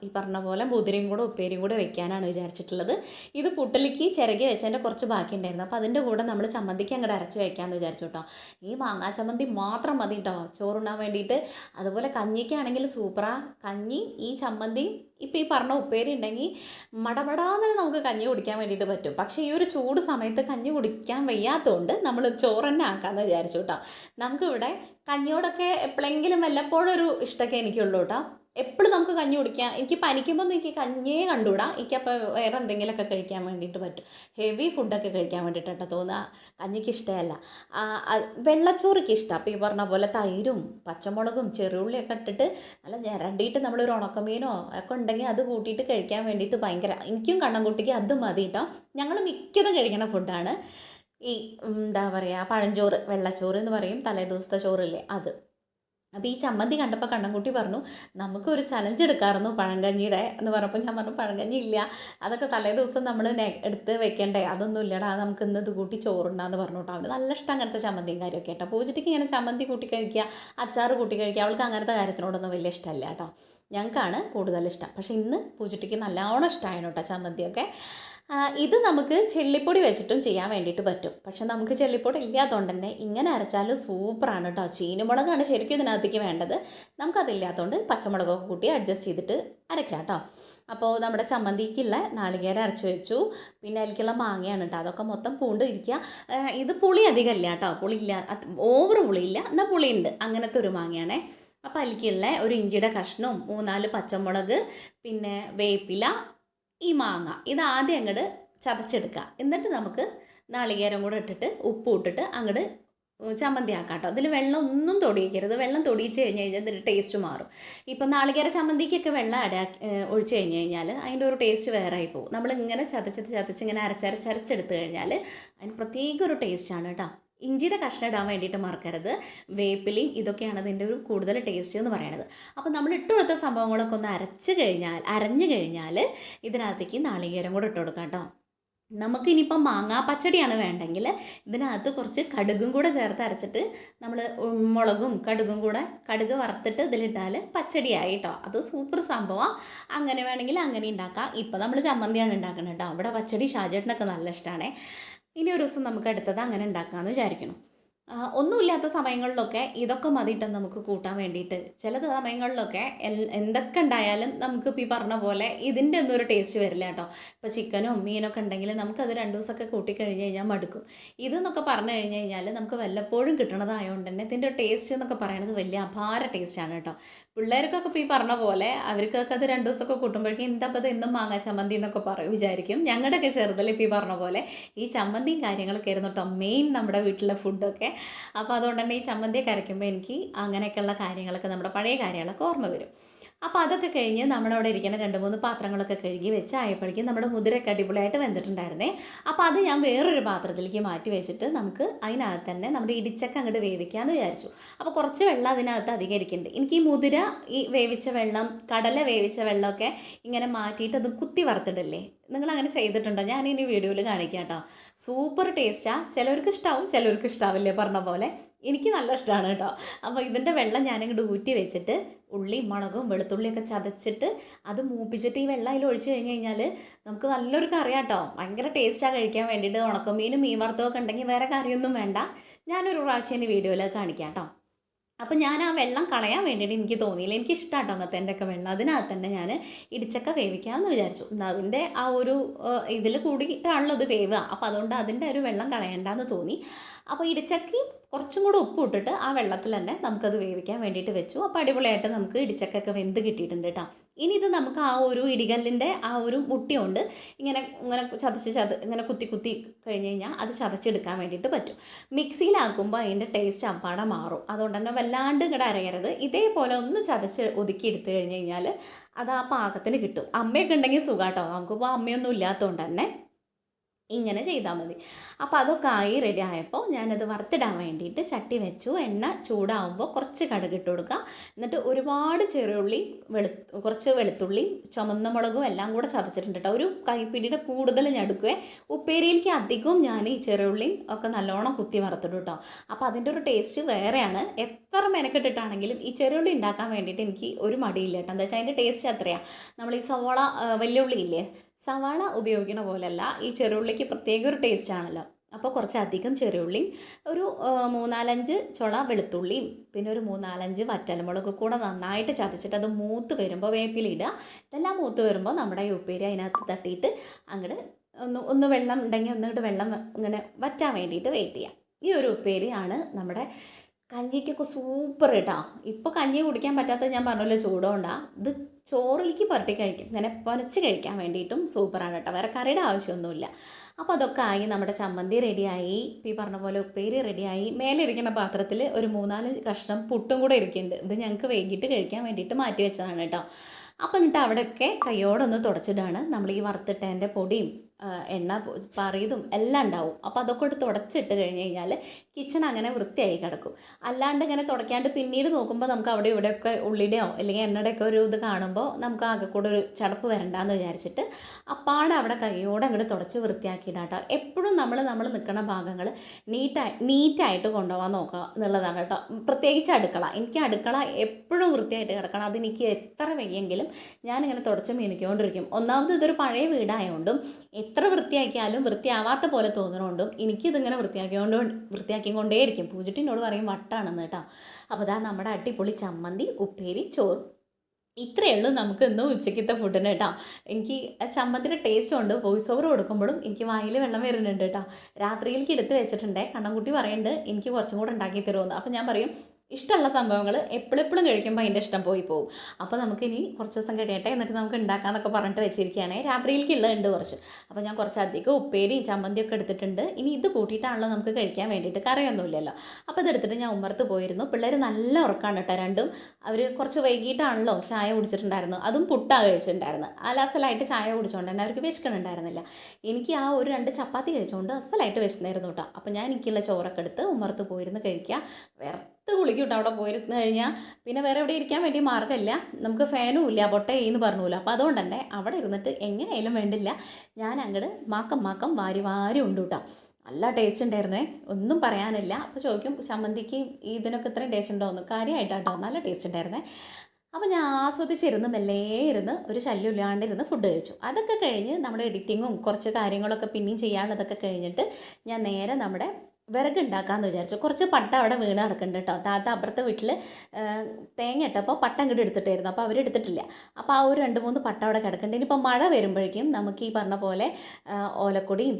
ഈ പറഞ്ഞ പോലെ മുതിരയും കൂടെ ഉപ്പേരിയും കൂടെ വെക്കാനാണ് വിചാരിച്ചിട്ടുള്ളത്. ഇത് പുട്ടലിക്ക് ചിരകി വെച്ചതിന്റെ കുറച്ച് ബാക്കി ഉണ്ടായിരുന്നു. അപ്പോൾ അതിന്റെ കൂടെ നമ്മൾ ചമ്മന്തിക്ക് അങ്ങോട്ട് അരച്ച് വെക്കാമെന്ന് വിചാരിച്ചു കേട്ടോ. ഈ മാങ്ങാ ചമ്മന്തി മാത്രം മതി കേട്ടോ. ചോറുണ്ണാൻ വേണ്ടിയിട്ട്. അതുപോലെ കഞ്ഞിക്കാണെങ്കിൽ സൂപ്പറാ. കഞ്ഞി ഈ ചമ്മന്തി ഇപ്പോൾ ഈ പറഞ്ഞ ഉപ്പേരി ഉണ്ടെങ്കിൽ മടമടാന്ന് നമുക്ക് കഞ്ഞി കുടിക്കാൻ വേണ്ടിയിട്ട് പറ്റും. പക്ഷേ ഈ ഒരു ചൂട് സമയത്ത് കഞ്ഞി കുടിക്കാൻ വയ്യാത്തതുകൊണ്ട് നമ്മൾ ചോറ് തന്നെ ആക്കാമെന്ന് വിചാരിച്ചു കേട്ടോ നമുക്കിവിടെ കഞ്ഞിയോടൊക്കെ എപ്പോഴെങ്കിലും വല്ലപ്പോഴും ഒരു ഇഷ്ടമൊക്കെ എനിക്കുള്ളൂ കേട്ടോ എപ്പോഴും നമുക്ക് കഞ്ഞി കുടിക്കാം എനിക്ക് പനിക്കുമ്പോൾ എനിക്ക് കഞ്ഞിയെ കണ്ടുകൂടാ. എനിക്കപ്പോൾ വേറെ എന്തെങ്കിലുമൊക്കെ കഴിക്കാൻ വേണ്ടിയിട്ട് പറ്റും. ഹെവി ഫുഡൊക്കെ കഴിക്കാൻ വേണ്ടിയിട്ടാണ് തോന്നുക കഞ്ഞിക്ക് ഇഷ്ടമല്ല. വെള്ളച്ചോറിക്ക് ഇഷ്ടം. അപ്പോൾ ഈ പറഞ്ഞ പോലെ തൈരും പച്ചമുളകും ചെറുള്ളിയൊക്കെ ഇട്ടിട്ട് നല്ല ഞരണ്ടിയിട്ട് നമ്മളൊരു ഉണക്കമീനോ ഒക്കെ ഉണ്ടെങ്കിൽ അത് കൂട്ടിയിട്ട് കഴിക്കാൻ വേണ്ടിയിട്ട് ഭയങ്കര എനിക്കും കണ്ണൻകുട്ടിക്ക് അതും മതി കേട്ടോ ഞങ്ങൾ മിക്കതും കഴിക്കുന്ന ഫുഡാണ് ഈ എന്താ പറയുക പഴഞ്ചോറ് വെള്ളച്ചോറ് എന്ന് പറയും. തലേ ദിവസത്തെ ചോറില്ലേ അത്. അപ്പോൾ ഈ ചമ്മന്തി കണ്ടപ്പോൾ കണ്ണൻകുട്ടി പറഞ്ഞു നമുക്കൊരു ചലഞ്ച് എടുക്കാമായിരുന്നു പഴങ്കഞ്ഞിയുടെ എന്ന് പറഞ്ഞപ്പോൾ ഞാൻ പറഞ്ഞു പഴങ്കഞ്ഞി ഇല്ല. അതൊക്കെ തലേ ദിവസം നമ്മൾ എടുത്ത് വെക്കണ്ടേ? അതൊന്നും ഇല്ലടാ. നമുക്ക് ഇന്ന് ഇത് കൂട്ടി ചോറുണ്ടാന്ന് പറഞ്ഞു കേട്ടോ അവന് നല്ല ഇഷ്ടം അങ്ങനത്തെ ചമ്മന്തിയും കാര്യമൊക്കെ കേട്ടോ പൂജയ്ക്ക് ഇങ്ങനെ ചമ്മന്തി കൂട്ടി കഴിക്കുക അച്ചാർ കൂട്ടി കഴിക്കുക അവൾക്ക് അങ്ങനത്തെ കാര്യത്തിനോടൊന്നും വലിയ ഇഷ്ടമല്ല കേട്ടോ. ഞങ്ങൾക്കാണ് കൂടുതൽ ഇഷ്ടം. പക്ഷേ ഇന്ന് പൂജിട്ടിക്ക് നല്ലോണം ഇഷ്ടമായിരുന്നു കേട്ടോ ചമ്മന്തിയൊക്കെ. ഇത് നമുക്ക് ചെള്ളിപ്പൊടി വെച്ചിട്ടും ചെയ്യാൻ വേണ്ടിയിട്ട് പറ്റും. പക്ഷെ നമുക്ക് ചെള്ളിപ്പൊടി ഇല്ലാത്തതുകൊണ്ട് തന്നെ ഇങ്ങനെ അരച്ചാലും സൂപ്പറാണ് കേട്ടോ ചീനുമുളകാണ് ശരിക്കും ഇതിനകത്തേക്ക് വേണ്ടത്. നമുക്കതില്ലാത്തതുകൊണ്ട് പച്ചമുളകൊക്കെ കൂട്ടി അഡ്ജസ്റ്റ് ചെയ്തിട്ട് അരയ്ക്കാം കേട്ടോ അപ്പോൾ നമ്മുടെ ചമ്മന്തിക്കുള്ള നാളികേരം അരച്ച് വെച്ചു. പിന്നെ അതിലേക്കുള്ള മാങ്ങയാണ് കേട്ടോ അതൊക്കെ മൊത്തം പൂണ്ട് ഇത് പുളി അധികം ഇല്ല കേട്ടോ പുളിയില്ല. ഓവർ പുളിയില്ല. എന്നാൽ പുളിയുണ്ട്. അങ്ങനത്തെ ഒരു മാങ്ങയാണേ. അപ്പോൾ അതിലേക്കുള്ള ഒരു ഇഞ്ചിയുടെ കഷ്ണവും മൂന്നാൽ പച്ചമുളക് പിന്നെ വേപ്പില ഈ മാങ്ങ. ഇത് ആദ്യം അങ്ങോട്ട് ചതച്ചെടുക്കുക എന്നിട്ട് നമുക്ക് നാളികേരം കൂടെ ഇട്ടിട്ട് ഉപ്പ് ഇട്ടിട്ട് അങ്ങോട്ട് ചമ്മന്തി ആക്കാം കേട്ടോ അതിൽ വെള്ളം ഒന്നും തൊടിയിക്കരുത്. വെള്ളം തൊടിയിച്ച് കഴിഞ്ഞ് കഴിഞ്ഞാൽ ഇതിന്റെ ടേസ്റ്റ് മാറും. ഇപ്പം നാളികേര ചമ്മന്തിക്കൊക്കെ വെള്ളം അട ഒഴിച്ച് കഴിഞ്ഞ് കഴിഞ്ഞാൽ അതിന്റെ ഒരു ടേസ്റ്റ് വേറെ ആയി പോകും. നമ്മൾ ഇങ്ങനെ ചതച്ചത് ചതച്ച് ഇങ്ങനെ അരച്ചരച്ചരച്ചെടുത്ത് കഴിഞ്ഞാൽ അതിന് പ്രത്യേക ഒരു ടേസ്റ്റാണ് കേട്ടോ. ഇഞ്ചിയുടെ കഷ്ണം ഇടാൻ വേണ്ടിയിട്ട് മറക്കരുത്. വേപ്പിലയും ഇതൊക്കെയാണ് അതിന്റെ ഒരു കൂടുതൽ ടേസ്റ്റ് എന്ന് പറയുന്നത് അപ്പോൾ നമ്മൾ ഇട്ട് കൊടുത്ത സംഭവങ്ങളൊക്കെ ഒന്ന് അരച്ച് കഴിഞ്ഞാൽ അരഞ്ഞു കഴിഞ്ഞാൽ ഇതിനകത്തേക്ക് നാളികേരം കൂടെ ഇട്ട് കൊടുക്കാം കേട്ടോ. നമുക്ക് ഇനിയിപ്പം മാങ്ങാ പച്ചടിയാണ് വേണ്ടെങ്കിൽ ഇതിനകത്ത് കുറച്ച് കടുകും കൂടെ ചേർത്ത് അരച്ചിട്ട് നമ്മൾ മുളകും കടുകും കൂടെ കടുക് വറുത്തിട്ട് ഇതിലിട്ടാൽ പച്ചടിയായി കേട്ടോ. അത് സൂപ്പർ സംഭവമാണ് അങ്ങനെ വേണമെങ്കിൽ അങ്ങനെ ഉണ്ടാക്കാം. ഇപ്പം നമ്മൾ ചമ്മന്തിയാണ് ഉണ്ടാക്കുന്നത് കേട്ടോ. അവിടെ പച്ചടി ഷാജേട്ടനൊക്കെ നല്ല ഇഷ്ടമാണ്. ഇനി ഒരു ദിവസം നമുക്ക് അടുത്തത് അങ്ങനെ ഉണ്ടാക്കാമെന്ന് വിചാരിക്കണം ഒന്നുമില്ലാത്ത സമയങ്ങളിലൊക്കെ ഇതൊക്കെ മതിയിട്ട് നമുക്ക് കൂട്ടാൻ വേണ്ടിയിട്ട്. ചില സമയങ്ങളിലൊക്കെ എന്തൊക്കെ ഉണ്ടായാലും നമുക്ക് ഇപ്പോൾ ഈ പറഞ്ഞ പോലെ ഇതിന്റെ ഒന്നും ഒരു ടേസ്റ്റ് വരില്ല കേട്ടോ. ഇപ്പോൾ ചിക്കനും മീനൊക്കെ ഉണ്ടെങ്കിൽ നമുക്കത് രണ്ട് ദിവസമൊക്കെ കൂട്ടിക്കഴിഞ്ഞ് കഴിഞ്ഞാൽ മടുക്കും. ഇതെന്നൊക്കെ പറഞ്ഞു കഴിഞ്ഞ് കഴിഞ്ഞാൽ നമുക്ക് വല്ലപ്പോഴും കിട്ടണതായതുകൊണ്ട് തന്നെ ഇതിന്റെ ടേസ്റ്റ് എന്നൊക്കെ പറയുന്നത് വലിയ അപാര ടേസ്റ്റാണ് കേട്ടോ. പിള്ളേർക്കൊക്കെ ഇപ്പോൾ ഈ പറഞ്ഞ പോലെ അവർക്കൊക്കെ അത് രണ്ട് ദിവസമൊക്കെ കൂട്ടുമ്പോഴേക്കും എന്താ ഇത് എന്നും മാങ്ങാ ചമ്മന്തി എന്നൊക്കെ പറയും വിചാരിക്കും. ഞങ്ങളുടെയൊക്കെ ചെറുതിൽ ഇപ്പോൾ ഈ പറഞ്ഞ പോലെ ഈ ചമ്മന്തിയും കാര്യങ്ങളൊക്കെ ആയിരുന്നു കേട്ടോ. മെയിൻ നമ്മുടെ വീട്ടിലെ ഫുഡൊക്കെ അപ്പോൾ അതുകൊണ്ട് തന്നെ ഈ ചമ്മന്തിയൊക്കെ അരയ്ക്കുമ്പോൾ എനിക്ക് അങ്ങനെയൊക്കെയുള്ള കാര്യങ്ങളൊക്കെ നമ്മുടെ പഴയ കാര്യങ്ങളൊക്കെ ഓർമ്മ വരും. അപ്പോൾ അതൊക്കെ കഴിഞ്ഞ് നമ്മുടെ അവിടെ ഇരിക്കുന്ന രണ്ട് മൂന്ന് പാത്രങ്ങളൊക്കെ കഴുകി വെച്ച് ആയപ്പോഴേക്കും നമ്മുടെ മുതിരൊക്കെ അടിപൊളിയായിട്ട് വെന്തിട്ടുണ്ടായിരുന്നേ. അപ്പോൾ അത് ഞാൻ വേറൊരു പാത്രത്തിലേക്ക് മാറ്റി വെച്ചിട്ട് നമുക്ക് അതിനകത്ത് തന്നെ നമ്മുടെ ഇടിച്ചക്ക അങ്ങോട്ട് വേവിക്കാമെന്ന് വിചാരിച്ചു. അപ്പോൾ കുറച്ച് വെള്ളം അതിനകത്ത് അധികം ഇരിക്കുന്നുണ്ട് എനിക്ക് ഈ മുതിര ഈ വേവിച്ച വെള്ളം കടല വേവിച്ച വെള്ളമൊക്കെ ഇങ്ങനെ മാറ്റിയിട്ട് അത് കുത്തി വറുത്തിടില്ലേ? നിങ്ങൾ അങ്ങനെ ചെയ്തിട്ടുണ്ടോ? ഞാൻ ഇനി വീഡിയോയിൽ കാണിക്കാം കേട്ടോ. സൂപ്പർ ടേസ്റ്റാണ് ചിലവർക്ക് ഇഷ്ടാവും ചിലവർക്ക് ഇഷ്ടാവില്ലേ പറഞ്ഞ പോലെ. എനിക്ക് നല്ല ഇഷ്ടമാണ് കേട്ടോ. അപ്പോൾ ഇതിന്റെ വെള്ളം ഞാനിങ്ങോട്ട് ഊറ്റി വെച്ചിട്ട് ഉള്ളി മുളകും വെളുത്തുള്ളിയൊക്കെ ചതച്ചിട്ട് അത് മൂപ്പിച്ചിട്ട് ഈ വെള്ളം അതിൽ ഒഴിച്ച് കഴിഞ്ഞ് കഴിഞ്ഞാൽ നമുക്ക് നല്ലൊരു കറിയാട്ടോ കേട്ടോ. ഭയങ്കര ടേസ്റ്റാണ് കഴിക്കാൻ വേണ്ടിയിട്ട് ഉണക്കമീനും മീൻ വറുത്തമൊക്കെ ഉണ്ടെങ്കിൽ വേറെ കറിയൊന്നും വേണ്ട. ഞാനൊരു പ്രാവശ്യം വീഡിയോയിൽ കാണിക്കാം കേട്ടോ. അപ്പോൾ ഞാൻ ആ വെള്ളം കളയാൻ വേണ്ടിയിട്ട് എനിക്ക് തോന്നിയില്ല. എനിക്ക് ഇഷ്ടമാട്ടോ അങ്ങനത്തെ ഒക്കെ വെള്ളം. അതിനകത്ത് തന്നെ ഞാൻ ഇടിച്ചക്ക വേവിക്കാമെന്ന് വിചാരിച്ചു. അതിന്റെ ആ ഒരു ഇതിൽ കൂടിയിട്ടാണല്ലോ അത് വേവുക. അപ്പോൾ അതുകൊണ്ട് അതിന്റെ ഒരു വെള്ളം കളയണ്ടെന്ന് തോന്നി. അപ്പോൾ ഇടിച്ചക്കയും കുറച്ചും കൂടി ഉപ്പ് ഇട്ടിട്ട് ആ വെള്ളത്തിൽ തന്നെ നമുക്കത് വേവിക്കാൻ വേണ്ടിയിട്ട് വെച്ചു. അപ്പോൾ അടിപൊളിയായിട്ട് നമുക്ക് ഇടിച്ചക്കൊക്കെ വെന്ത് കിട്ടിയിട്ടുണ്ട് കേട്ടോ ഇനി ഇത് നമുക്ക് ആ ഒരു ഇടികല്ലിന്റെ ആ ഒരു മുട്ടിയുണ്ട്. ഇങ്ങനെ ഇങ്ങനെ ചതച്ച് ചത ഇങ്ങനെ കുത്തി കുത്തി കഴിഞ്ഞ് കഴിഞ്ഞാൽ അത് ചതച്ചെടുക്കാൻ വേണ്ടിയിട്ട് പറ്റും. മിക്സിയിലാക്കുമ്പോൾ അതിന്റെ ടേസ്റ്റ് അപ്പാടെ മാറും. അതുകൊണ്ട് തന്നെ വല്ലാണ്ട് ഇങ്ങോട്ട് അരയരുത്. ഇതേപോലെ ഒന്ന് ചതച്ച് ഒതുക്കി എടുത്തു കഴിഞ്ഞ് കഴിഞ്ഞാൽ അത് ആ പാകത്തിന് കിട്ടും. അമ്മയൊക്കെ ഉണ്ടെങ്കിൽ സുഖാട്ടോ. നമുക്കിപ്പോൾ അമ്മയൊന്നും ഇല്ലാത്തതുകൊണ്ട് തന്നെ. ഇങ്ങനെ ചെയ്താൽ മതി. അപ്പോൾ അതൊക്കെ ആയി റെഡി ആയപ്പോൾ ഞാനത് വറുത്തിടാൻ വേണ്ടിയിട്ട് ചട്ടി വെച്ചു. എണ്ണ ചൂടാവുമ്പോൾ കുറച്ച് കടുകിട്ട് കൊടുക്കുക. എന്നിട്ട് ഒരുപാട് ചെറിയുള്ളി വെളു കുറച്ച് വെളുത്തുള്ളി ചുമന്ന മുളകും എല്ലാം കൂടെ ചതച്ചിട്ടുണ്ട് കേട്ടോ. ഒരു കൈപ്പിടിയുടെ കൂടുതൽ ഞടുക്കുവേ ഉപ്പേരിയിലേക്ക് അധികവും ഞാൻ ഈ ചെറിയുള്ളിയും ഒക്കെ നല്ലോണം കുത്തി വറുത്തിടും കേട്ടോ. അപ്പോൾ അതിന്റെ ഒരു ടേസ്റ്റ് വേറെയാണ്. എത്ര മെനക്കെട്ടിട്ടാണെങ്കിലും ഈ ചെറിയുള്ളി ഉണ്ടാക്കാൻ വേണ്ടിയിട്ട് എനിക്ക് ഒരു മടിയില്ല കേട്ടോ. എന്താ വെച്ചാൽ അതിന്റെ ടേസ്റ്റ് അത്രയാണ്. നമ്മൾ ഈ സവോള ഉള്ളി ഇല്ലേ? സവാള ഉപയോഗിക്കണ പോലെയല്ല ഈ ചെറുള്ളിക്ക് പ്രത്യേക ഒരു ടേസ്റ്റ് ആണല്ലോ. അപ്പോൾ കുറച്ചധികം ചെറുള്ളിയും ഒരു മൂന്നാലഞ്ച് ചുള വെളുത്തുള്ളിയും പിന്നെ ഒരു മൂന്നാലഞ്ച് വറ്റൽമുളക് കൂടെ നന്നായിട്ട് ചതച്ചിട്ട് അത് മൂത്ത് വരുമ്പോൾ വേപ്പിലിടുക ഇതെല്ലാം മൂത്ത് വരുമ്പോൾ നമ്മുടെ ഈ ഉപ്പേരി അതിനകത്ത് തട്ടിയിട്ട് അങ്ങോട്ട് ഒന്ന് ഒന്ന് വെള്ളം ഉണ്ടെങ്കിൽ ഒന്നിട്ട് വെള്ളം ഇങ്ങനെ വറ്റാൻ വേണ്ടിയിട്ട് വെയിറ്റ് ചെയ്യാം. ഈ ഒരു ഉപ്പേരിയാണ് നമ്മുടെ കഞ്ഞിക്കൊക്കെ സൂപ്പർ കേട്ടോ ഇപ്പോൾ കഞ്ഞി കുടിക്കാൻ പറ്റാത്ത ഞാൻ പറഞ്ഞല്ലോ ചൂടുകൊണ്ടാ ഇത് ചോറിലേക്ക് പുരട്ടി കഴിക്കും. ഇങ്ങനെ പൊനച്ച് കഴിക്കാൻ വേണ്ടിയിട്ടും സൂപ്പറാണ് കേട്ടോ. വേറെ കറിയുടെ ആവശ്യമൊന്നുമില്ല. അപ്പോൾ അതൊക്കെ ആയി നമ്മുടെ ചമ്മന്തി റെഡിയായി. ഈ പറഞ്ഞ പോലെ ഉപ്പേരി റെഡിയായി. മേലെ ഇരിക്കുന്ന പാത്രത്തിൽ ഒരു മൂന്നാൽ കഷ്ണം പുട്ടും കൂടെ ഇരിക്കുന്നുണ്ട്. ഇത് ഞങ്ങൾക്ക് വൈകിട്ട് കഴിക്കാൻ വേണ്ടിയിട്ട് മാറ്റി വെച്ചതാണ് കേട്ടോ. അപ്പം എന്നിട്ട് അവിടെയൊക്കെ കയ്യോടൊന്ന് തുടച്ചിടാണ്. നമ്മൾ ഈ വറുത്തിട്ടതിന്റെ പൊടിയും എണ്ണ പറയതും എല്ലാം ഉണ്ടാവും. അപ്പോൾ അതൊക്കെ എടുത്ത് തുടച്ചിട്ട് കഴിഞ്ഞ് കഴിഞ്ഞാൽ കിച്ചൺ അങ്ങനെ വൃത്തിയായി കിടക്കും. അല്ലാണ്ട് ഇങ്ങനെ തുടയ്ക്കാണ്ട് പിന്നീട് നോക്കുമ്പോൾ നമുക്ക് അവിടെ ഇവിടെയൊക്കെ ഉള്ളിയുടെയോ അല്ലെങ്കിൽ എണ്ണയുടെയൊക്കെ ഒരു ഇത് കാണുമ്പോൾ നമുക്ക് ആകെ കൂടെ ഒരു ചടപ്പ് വരണ്ടെന്ന് വിചാരിച്ചിട്ട് അപ്പാടെ അവിടെ കൈയോടെ അങ്ങോട്ട് തുടച്ച് വൃത്തിയാക്കിയിട്ടാട്ടോ എപ്പോഴും നമ്മൾ നമ്മൾ നിൽക്കുന്ന ഭാഗങ്ങൾ നീറ്റായി നീറ്റായിട്ട് കൊണ്ടുപോകാൻ നോക്കുക എന്നുള്ളതാണ് കേട്ടോ. പ്രത്യേകിച്ച് അടുക്കള. എനിക്ക് അടുക്കള എപ്പോഴും വൃത്തിയായിട്ട് കിടക്കണം. അതെനിക്ക് എത്ര വയ്യെങ്കിലും ഞാനിങ്ങനെ തുടച്ച് മീനിക്കൊണ്ടിരിക്കും ഒന്നാമത് ഇതൊരു പഴയ വീടായതുകൊണ്ടും എത്ര വൃത്തിയാക്കിയാലും വൃത്തിയാവാത്ത പോലെ തോന്നുന്നതുകൊണ്ടും എനിക്കിതിങ്ങനെ വൃത്തിയാക്കിക്കൊണ്ട് വൃത്തിയാക്കിക്കൊണ്ടേയിരിക്കും. പൂജിട്ടിനോട് പറയും വട്ടാണെന്ന് കേട്ടോ. അപ്പോൾ അതാ നമ്മുടെ അടിപൊളി ചമ്മന്തി ഉപ്പേരി ചോറ്. ഇത്രയേ ഉള്ളൂ നമുക്ക് ഇന്ന് ഉച്ചയ്ക്കത്തെ ഫുഡിന് കേട്ടോ. എനിക്ക് ചമ്മന്തിന്റെ ടേസ്റ്റ് ഉണ്ട് വോയിസ് ഓവർ കൊടുക്കുമ്പോഴും എനിക്ക് വായിൽ വെള്ളം വരുന്നുണ്ട് കേട്ടോ. രാത്രിയിലേക്ക് എടുത്ത് വെച്ചിട്ടുണ്ടേ കണ്ണൻകുട്ടി പറയുന്നുണ്ട് എനിക്ക് കുറച്ചും കൂടെ ഉണ്ടാക്കി തരുമെന്ന്. അപ്പോൾ ഞാൻ പറയും ഇഷ്ടമുള്ള സംഭവങ്ങൾ എപ്പോഴെപ്പോഴും കഴിക്കുമ്പോൾ അതിന്റെ ഇഷ്ടം പോയി പോകും അപ്പോൾ നമുക്കിനി കുറച്ച് ദിവസം കഴിയട്ടെ എന്നിട്ട് നമുക്ക് ഉണ്ടാക്കാമെന്നൊക്കെ പറഞ്ഞിട്ട് വെച്ചിരിക്കുകയാണ്. രാത്രിയിലേക്കുള്ളതുണ്ട് കുറച്ച്. അപ്പോൾ ഞാൻ കുറച്ച് അധികം ഉപ്പേരിയും ചമ്മന്തിയൊക്കെ എടുത്തിട്ടുണ്ട്. ഇനി ഇത് കൂട്ടിയിട്ടാണല്ലോ നമുക്ക് കഴിക്കാൻ വേണ്ടിയിട്ട്. കറിയൊന്നുമില്ലല്ലോ. അപ്പോൾ ഇതെടുത്തിട്ട് ഞാൻ ഉമ്മർത്ത് പോയിരുന്നു. പിള്ളേർ നല്ല ഉറക്കാണ് കേട്ടോ രണ്ടും. അവർ കുറച്ച് വൈകിട്ടാണല്ലോ ചായ കുടിച്ചിട്ടുണ്ടായിരുന്നു അതും പുട്ടാ കഴിച്ചിട്ടുണ്ടായിരുന്നു അലാസലായിട്ട് ചായ കുടിച്ചുകൊണ്ട് തന്നെ അവർക്ക് വിശക്കണുണ്ടായിരുന്നില്ല. എനിക്ക് ആ ഒരു രണ്ട് ചപ്പാത്തി കഴിച്ചുകൊണ്ട് അസലായിട്ട് വിശന്നായിരുന്നു കേട്ടോ. അപ്പോൾ ഞാൻ എനിക്കുള്ള ചോറൊക്കെ എടുത്ത് ഉമ്മർത്ത് പോയിരുന്ന് കഴിക്കുക. വെറുത്ത് കുളിക്കും കേട്ടോ അവിടെ പോയിരുന്ന് കഴിഞ്ഞാൽ പിന്നെ വേറെ എവിടെ ഇരിക്കാൻ വേണ്ടി മാർഗമില്ല. നമുക്ക് ഫാനും ഇല്ല പൊട്ടയെന്ന് പറഞ്ഞൂല അപ്പോൾ അതുകൊണ്ട് തന്നെ അവിടെ ഇരുന്നിട്ട് എങ്ങനെയായാലും വേണ്ടില്ല. ഞാൻ അങ്ങോട്ട് മാക്കം മാക്കം വാരി വാരി ഉണ്ട് കേട്ടോ. നല്ല ടേസ്റ്റ് ഉണ്ടായിരുന്നേ. ഒന്നും പറയാനില്ല. അപ്പോൾ ചോദിക്കും ചമ്മന്തിക്ക് ഇതിനൊക്കെ ഇത്രയും ടേസ്റ്റ് ഉണ്ടോ? എന്ന്. കാര്യമായിട്ടാട്ടോ നല്ല ടേസ്റ്റ് ഉണ്ടായിരുന്നേ. അപ്പോൾ ഞാൻ ആസ്വദിച്ചിരുന്ന് മെല്ലെ ഇരുന്ന് ഒരു ശല്യം ഇല്ലാണ്ടിരുന്ന് ഫുഡ് കഴിച്ചു. അതൊക്കെ കഴിഞ്ഞ് നമ്മുടെ എഡിറ്റിങ്ങും കുറച്ച് കാര്യങ്ങളൊക്കെ പിന്നെയും ചെയ്യാനുള്ളതൊക്കെ കഴിഞ്ഞിട്ട് ഞാൻ നേരെ നമ്മുടെ വിറക് ഉണ്ടാക്കാമെന്ന് വിചാരിച്ചു. കുറച്ച് പട്ട അവിടെ വീണ് കിടക്കുന്നുണ്ട് കേട്ടോ. താത്ത അപ്പുറത്തെ വീട്ടിൽ തേങ്ങ ഇട്ടപ്പോൾ പട്ട ഇങ്ങോട്ട് എടുത്തിട്ടായിരുന്നു. അപ്പോൾ അവരെടുത്തിട്ടില്ല അപ്പോൾ ആ ഒരു രണ്ട് മൂന്ന് പട്ട അവിടെ കിടക്കുന്നുണ്ട്. ഇനിയിപ്പോൾ മഴ വരുമ്പോഴേക്കും നമുക്ക് ഈ പറഞ്ഞ പോലെ ഓലക്കൊടിയും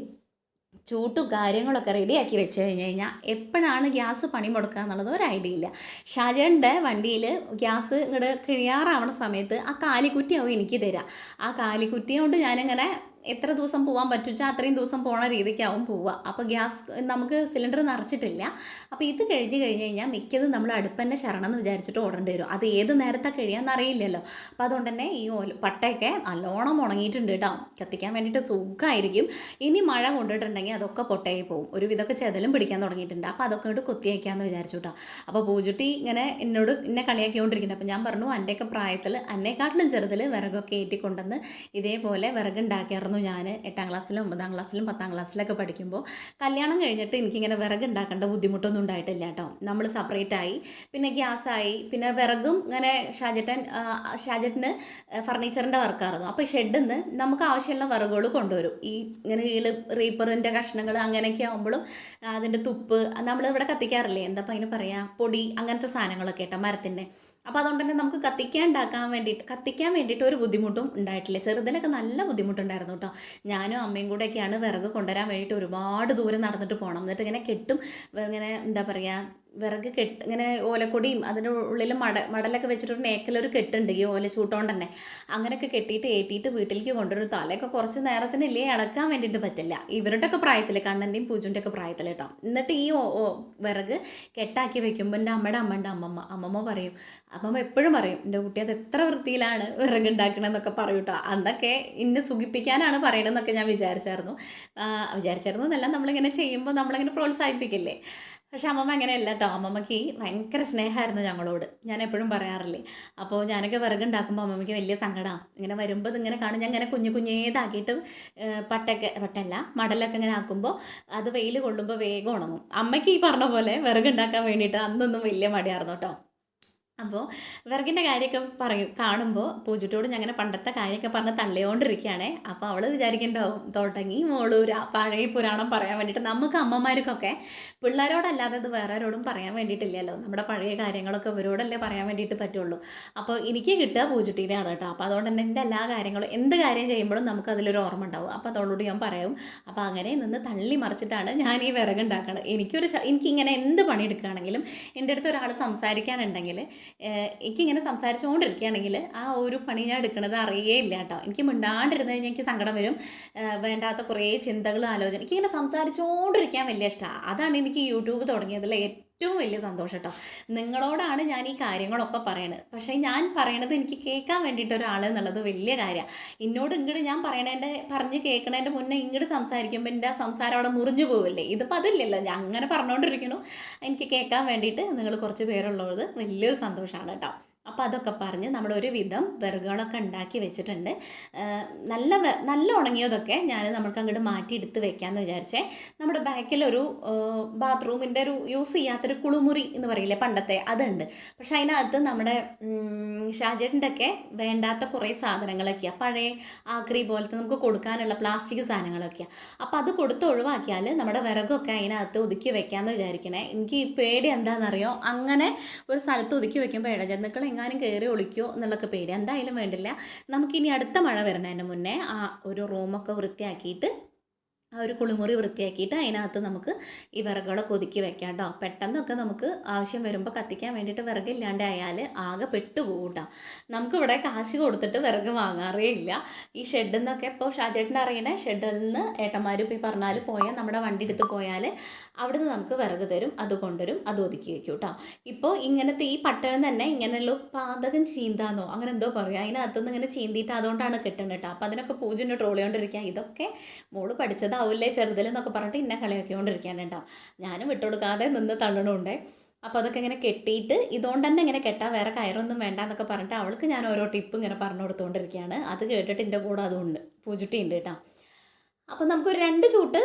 ചൂട്ടും കാര്യങ്ങളൊക്കെ റെഡിയാക്കി വെച്ച് കഴിഞ്ഞ് കഴിഞ്ഞാൽ എപ്പോഴാണ് ഗ്യാസ് പണി മുടക്കുക എന്നുള്ളത് ഒരു ഐഡിയ ഇല്ല. ഷാജേന്റെ വണ്ടിയിൽ ഗ്യാസ് ഇങ്ങോട്ട് കിഴിയാറാവണ സമയത്ത് ആ കാലിക്കുറ്റി ആവും എനിക്ക് തരാം. ആ കാലിക്കുറ്റി കൊണ്ട് ഞാനിങ്ങനെ എത്ര ദിവസം പോകാൻ പറ്റുവെച്ചാൽ അത്രയും ദിവസം പോണ രീതിക്കാവും പോവുക. അപ്പോൾ ഗ്യാസ് നമുക്ക് സിലിണ്ടർ നിറച്ചിട്ടില്ല. അപ്പോൾ ഇത് കഴിഞ്ഞ് കഴിഞ്ഞ് കഴിഞ്ഞാൽ മിക്കതും നമ്മൾ അടുപ്പന്നെ ശരണം എന്ന് വിചാരിച്ചിട്ട് ഓടേണ്ടി വരും. അത് ഏത് നേരത്തെ കഴിയാന്ന് അറിയില്ലല്ലോ. അപ്പോൾ അതുകൊണ്ട് തന്നെ ഈ പട്ടയൊക്കെ നല്ലോണം ഉണങ്ങിയിട്ടുണ്ട് കേട്ടോ കത്തിക്കാൻ വേണ്ടിയിട്ട് സുഖമായിരിക്കും ഇനി മഴ കൊണ്ടിട്ടുണ്ടെങ്കിൽ അതൊക്കെ പൊട്ടയായി പോകും ഒരു വിധമൊക്കെ ചെതലും പിടിക്കാൻ തുടങ്ങിയിട്ടുണ്ട്. അപ്പോൾ അതൊക്കെ ഇങ്ങോട്ട് കൊത്തി വയ്ക്കാമെന്ന് വിചാരിച്ചു കേട്ടോ അപ്പോൾ പൂജുട്ടി ഇങ്ങനെ എന്നോട് എന്നെ കളിയാക്കിക്കൊണ്ടിരിക്കുന്നത് അപ്പോൾ ഞാൻ പറഞ്ഞു എന്റെയൊക്കെ പ്രായത്തിൽ എന്നെക്കാട്ടിലും ചെറുതിൽ വിറകൊക്കെ ഏറ്റിക്കൊണ്ടെന്ന് ഇതേപോലെ വിറകുണ്ടാക്കിയായിരുന്നു ഞാൻ എട്ടാം ക്ലാസ്സിലും ഒമ്പതാം ക്ലാസ്സിലും പത്താം ക്ലാസ്സിലൊക്കെ പഠിക്കുമ്പോൾ കല്യാണം കഴിഞ്ഞിട്ട് എനിക്കിങ്ങനെ വിറക് ഉണ്ടാക്കേണ്ട ബുദ്ധിമുട്ടൊന്നും ഉണ്ടായിട്ടില്ല കേട്ടോ നമ്മൾ സെപ്പറേറ്റ് ആയി. പിന്നെ ഗ്യാസായി പിന്നെ വിറകും ഇങ്ങനെ ഷാജട്ടൻ ഷാജട്ടിന് ഫർണിച്ചറിന്റെ വർക്കായിരുന്നു അപ്പോൾ ഷെഡിൽ നിന്ന് നമുക്ക് ആവശ്യമുള്ള വിറകുകൾ കൊണ്ടുവരും. ഈ ഇങ്ങനെ ഈൾ റീപ്പറിന്റെ കഷ്ണങ്ങൾ അങ്ങനെയൊക്കെ ആകുമ്പോഴും അതിന്റെ തുപ്പ് നമ്മൾ ഇവിടെ കത്തിക്കാറില്ലേ? എന്താ അതിന് പറയാം? പൊടി അങ്ങനത്തെ സാധനങ്ങളൊക്കെ കേട്ടോ മരത്തിന്റെ അപ്പോൾ അതുകൊണ്ട് തന്നെ നമുക്ക് കത്തിക്കാൻ ഉണ്ടാക്കാൻ വേണ്ടിയിട്ട് കത്തിക്കാൻ വേണ്ടിയിട്ട് ഒരു ബുദ്ധിമുട്ടും ഉണ്ടായിട്ടില്ല. ചെറുതിലൊക്കെ നല്ല ബുദ്ധിമുട്ടുണ്ടായിരുന്നു കേട്ടോ ഞാനും അമ്മയും കൂടെയൊക്കെയാണ് വിറക് കൊണ്ടുവരാൻ വേണ്ടിയിട്ട് ഒരുപാട് ദൂരം നടന്നിട്ട് പോകണം എന്നിട്ട് ഇങ്ങനെ കെട്ടും ഇങ്ങനെ എന്താ പറയുക വിറക് കെട്ട് ഇങ്ങനെ ഓലക്കൊടിയും അതിന്റെ ഉള്ളിൽ മട മടലൊക്കെ വെച്ചിട്ട് നേക്കലൊരു കെട്ടുണ്ട് ഈ ഓല ചൂട്ടോണ്ട് തന്നെ. അങ്ങനെയൊക്കെ കെട്ടിയിട്ട് ഏറ്റിയിട്ട് വീട്ടിലേക്ക് കൊണ്ടുവരും തലയൊക്കെ കുറച്ച് നേരത്തിന് ഇല്ലേ ഇളക്കാൻ വേണ്ടിയിട്ട് പറ്റില്ല. ഇവരുടെയൊക്കെ പ്രായത്തിൽ കണ്ണന്റെയും പൂജന്റെയൊക്കെ പ്രായത്തിൽ കേട്ടോ. എന്നിട്ട് ഈ വിറക് കെട്ടാക്കി വെക്കുമ്പോൾ എന്റെ അമ്മയുടെ അമ്മയുടെ അമ്മമ്മ. അമ്മമ്മ പറയും അമ്മമ്മ എപ്പോഴും പറയും എന്റെ കുട്ടി അത് എത്ര വൃത്തിയിലാണ് വിറക് ഉണ്ടാക്കണമെന്നൊക്കെ പറയും കേട്ടോ. അന്നൊക്കെ ഇന്നെ സുഖിപ്പിക്കാനാണ് പറയണമെന്നൊക്കെ ഞാൻ വിചാരിച്ചായിരുന്നു. വിചാരിച്ചായിരുന്നു എന്നല്ല നമ്മളിങ്ങനെ ചെയ്യുമ്പോൾ നമ്മളിങ്ങനെ പ്രോത്സാഹിപ്പിക്കില്ലേ? പക്ഷെ അമ്മമ്മ അങ്ങനെയല്ല കേട്ടോ അമ്മമ്മയ്ക്ക് ഭയങ്കര സ്നേഹമായിരുന്നു ഞങ്ങളോട്. ഞാൻ എപ്പോഴും പറയാറില്ലേ? അപ്പോൾ ഞാനൊക്കെ വിറകുണ്ടാക്കുമ്പോൾ അമ്മമ്മയ്ക്ക് വലിയ സങ്കടമാണ് ഇങ്ങനെ വരുമ്പോൾ ഇതിങ്ങനെ കാണും. ഞാൻ ഇങ്ങനെ കുഞ്ഞു കുഞ്ഞേതാക്കിയിട്ട് പട്ടൊക്കെ പട്ടല്ല മടലൊക്കെ ഇങ്ങനെ ആക്കുമ്പോൾ അത് വെയിൽ കൊള്ളുമ്പോൾ വേഗം ഉണങ്ങും. അമ്മയ്ക്ക് ഈ പറഞ്ഞ പോലെ വിറകുണ്ടാക്കാൻ വേണ്ടിയിട്ട് അന്നൊന്നും വലിയ മടിയായിരുന്നു കേട്ടോ അപ്പോൾ വിറകിന്റെ കാര്യമൊക്കെ പറയും കാണുമ്പോൾ പൂജിട്ടോട് ഞാൻ അങ്ങനെ പണ്ടത്തെ കാര്യമൊക്കെ പറഞ്ഞ് തള്ളിയോണ്ടിരിക്കുകയാണേ. അപ്പോൾ അവൾ വിചാരിക്കേണ്ടാവും തോട്ടങ്ങി മോളൂര പഴയ പുരാണം പറയാൻ വേണ്ടിയിട്ട് നമുക്ക് അമ്മമാർക്കൊക്കെ പിള്ളേരോടല്ലാതെ അത് വേറെ ആരോടും പറയാൻ വേണ്ടിയിട്ടില്ലല്ലോ. നമ്മുടെ പഴയ കാര്യങ്ങളൊക്കെ ഇവരോടല്ലേ പറയാൻ വേണ്ടിയിട്ട് പറ്റുള്ളൂ. അപ്പോൾ എനിക്ക് കിട്ടുക പൂജുട്ടീനെയാണ് കേട്ടോ. അപ്പോൾ അതുകൊണ്ട് തന്നെ എന്റെ എല്ലാ കാര്യങ്ങളും എന്ത് കാര്യം ചെയ്യുമ്പോഴും നമുക്ക് അതിലൊരു ഓർമ്മ ഉണ്ടാവും. അപ്പോൾ അതോടുകൂടി ഞാൻ പറയും അപ്പോൾ അങ്ങനെ നിന്ന് തള്ളി മറിച്ചിട്ടാണ് ഞാൻ ഈ വിറകുണ്ടാക്കുന്നത് എനിക്കൊരു എനിക്കിങ്ങനെ എന്ത് പണിയെടുക്കുകയാണെങ്കിലും എന്റെ അടുത്ത് ഒരാൾ സംസാരിക്കാനുണ്ടെങ്കിൽ എനിക്കിങ്ങനെ സംസാരിച്ചുകൊണ്ടിരിക്കുകയാണെങ്കിൽ ആ ഒരു പണി ഞാൻ എടുക്കുന്നത് ഇല്ല കേട്ടോ. എനിക്ക് മിണ്ടാണ്ടിരുന്ന് കഴിഞ്ഞാൽ എനിക്ക് സങ്കടം വരും. വേണ്ടാത്ത കുറേ ചിന്തകളും ആലോചന എനിക്കിങ്ങനെ സംസാരിച്ചുകൊണ്ടിരിക്കാൻ വലിയ ഇഷ്ടമാണ് അതാണ് എനിക്ക് യൂട്യൂബ് തുടങ്ങിയതിൽ ഏറ്റവും വലിയ സന്തോഷം കേട്ടോ നിങ്ങളോടാണ് ഞാൻ ഈ കാര്യങ്ങളൊക്കെ പറയണത്. പക്ഷേ ഞാൻ പറയണത് എനിക്ക് കേൾക്കാൻ വേണ്ടിയിട്ട് ഒരാൾ എന്നുള്ളത് വലിയ കാര്യമാണ് എന്നോട് ഇങ്ങോട്ട് ഞാൻ പറയണതിന്റെ പറഞ്ഞ് കേൾക്കണതിന്റെ മുന്നേ ഇങ്ങോട്ട് സംസാരിക്കുമ്പോൾ എന്റെ ആ സംസാരം അവിടെ മുറിഞ്ഞു പോവില്ലേ? ഇതിപ്പോൾ അതില്ലല്ലോ. ഞാൻ അങ്ങനെ പറഞ്ഞുകൊണ്ടിരിക്കണു എനിക്ക് കേൾക്കാൻ വേണ്ടിയിട്ട് നിങ്ങൾ കുറച്ച് പേരുള്ളത് വലിയൊരു സന്തോഷമാണ് കേട്ടോ അപ്പോൾ അതൊക്കെ പറഞ്ഞ് നമ്മൾ ഒരുവിധം വിറകുകളൊക്കെ ഉണ്ടാക്കി വെച്ചിട്ടുണ്ട്. നല്ല നല്ല ഉണങ്ങിയതൊക്കെ ഞാൻ നമുക്ക് അങ്ങോട്ട് മാറ്റി എടുത്ത് വെക്കാമെന്ന് വിചാരിച്ചേ. നമ്മുടെ ബാക്കിലൊരു ബാത്റൂമിന്റെ ഒരു യൂസ് ചെയ്യാത്തൊരു കുളിമുറി എന്ന് പറയില്ലേ പണ്ടത്തെ അതുണ്ട്. പക്ഷെ അതിനകത്ത് നമ്മുടെ ഷാജേട്ടിന്റെ ഒക്കെ വേണ്ടാത്ത കുറേ സാധനങ്ങളൊക്കെയാണ് പഴയ ആക്രി പോലത്തെ നമുക്ക് കൊടുക്കാനുള്ള പ്ലാസ്റ്റിക് സാധനങ്ങളൊക്കെയാണ് അപ്പോൾ അത് കൊടുത്ത് ഒഴിവാക്കിയാൽ നമ്മുടെ വിറകൊക്കെ അതിനകത്ത് ഒതുക്കി വെക്കാമെന്ന് വിചാരിക്കണേ. എനിക്ക് പേടി എന്താണെന്നറിയോ അങ്ങനെ ഒരു സ്ഥലത്ത് ഒതുക്കി വെക്കുമ്പോൾ ഇടജന്തുക്കൾ എങ്ങാനും കയറി ഒളിക്കോ എന്നുള്ളൊക്കെ പേടി. എന്തായാലും വേണ്ടില്ല. നമുക്കിനി അടുത്ത മഴ വരുന്നതിന് മുന്നേ ആ ഒരു റൂമൊക്കെ വൃത്തിയാക്കിയിട്ട് ആ ഒരു കുളിമുറി വൃത്തിയാക്കിയിട്ട് അതിനകത്ത് നമുക്ക് ഈ വിറകുകളൊക്കെ ഒതുക്കി വെക്കാം കേട്ടോ. പെട്ടെന്നൊക്കെ നമുക്ക് ആവശ്യം വരുമ്പോൾ കത്തിക്കാൻ വേണ്ടിയിട്ട് വിറകില്ലാണ്ടായാൽ ആകെ പെട്ടുപോകും കേട്ടോ നമുക്കിവിടെ കാശ് കൊടുത്തിട്ട് വിറക് വാങ്ങാറേ ഇല്ല. ഈ ഷെഡിൽ നിന്നൊക്കെ ഇപ്പോൾ ഷാജേട്ടൻ അറിയണ ഷെഡിൽ നിന്ന് ഏട്ടന്മാർ ഇപ്പോൾ ഈ പറഞ്ഞാൽ പോയാൽ നമ്മുടെ വണ്ടി എടുത്ത് പോയാൽ അവിടെ നിന്ന് നമുക്ക് വിറക് തരും അത് കൊണ്ടുവരും അത് ഒതുക്കി വെക്കും കേട്ടോ. ഇപ്പോൾ ഇങ്ങനത്തെ ഈ പട്ടണം തന്നെ ഇങ്ങനെയുള്ള പാതകം ചീന്താന്നോ അങ്ങനെ എന്തോ പറയുക അതിനകത്തുനിന്ന് ഇങ്ങനെ ചീന്തിയിട്ട് അതുകൊണ്ടാണ് കിട്ടുന്നത് കേട്ടോ. അപ്പോൾ അതിനൊക്കെ പൂജന്റെ ട്രോളിയോണ്ടിരിക്കുക ഇതൊക്കെ മോൾ പഠിച്ചതാവില്ലേ ചെറുതിലെന്നൊക്കെ പറഞ്ഞിട്ട് ഇന്നെ കളിയാക്കിക്കൊണ്ടിരിക്കാനുണ്ടാവും ഞാനും വിട്ടുകൊടുക്കാതെ നിന്ന് തള്ളണമുണ്ടേ അപ്പോൾ അതൊക്കെ ഇങ്ങനെ കെട്ടിയിട്ട് ഇതുകൊണ്ട് തന്നെ ഇങ്ങനെ കെട്ടാൻ വേറെ കയറൊന്നും വേണ്ട എന്നൊക്കെ പറഞ്ഞിട്ട് അവൾക്ക് ഞാൻ ഓരോ ടിപ്പ് ഇങ്ങനെ പറഞ്ഞു കൊടുത്തുകൊണ്ടിരിക്കുകയാണ്. അത് കേട്ടിട്ട് എന്റെ കൂടെ അതുണ്ട് പൂജുട്ടി ഉണ്ട് കേട്ടോ. അപ്പോൾ നമുക്കൊരു രണ്ട് ചൂട്ട്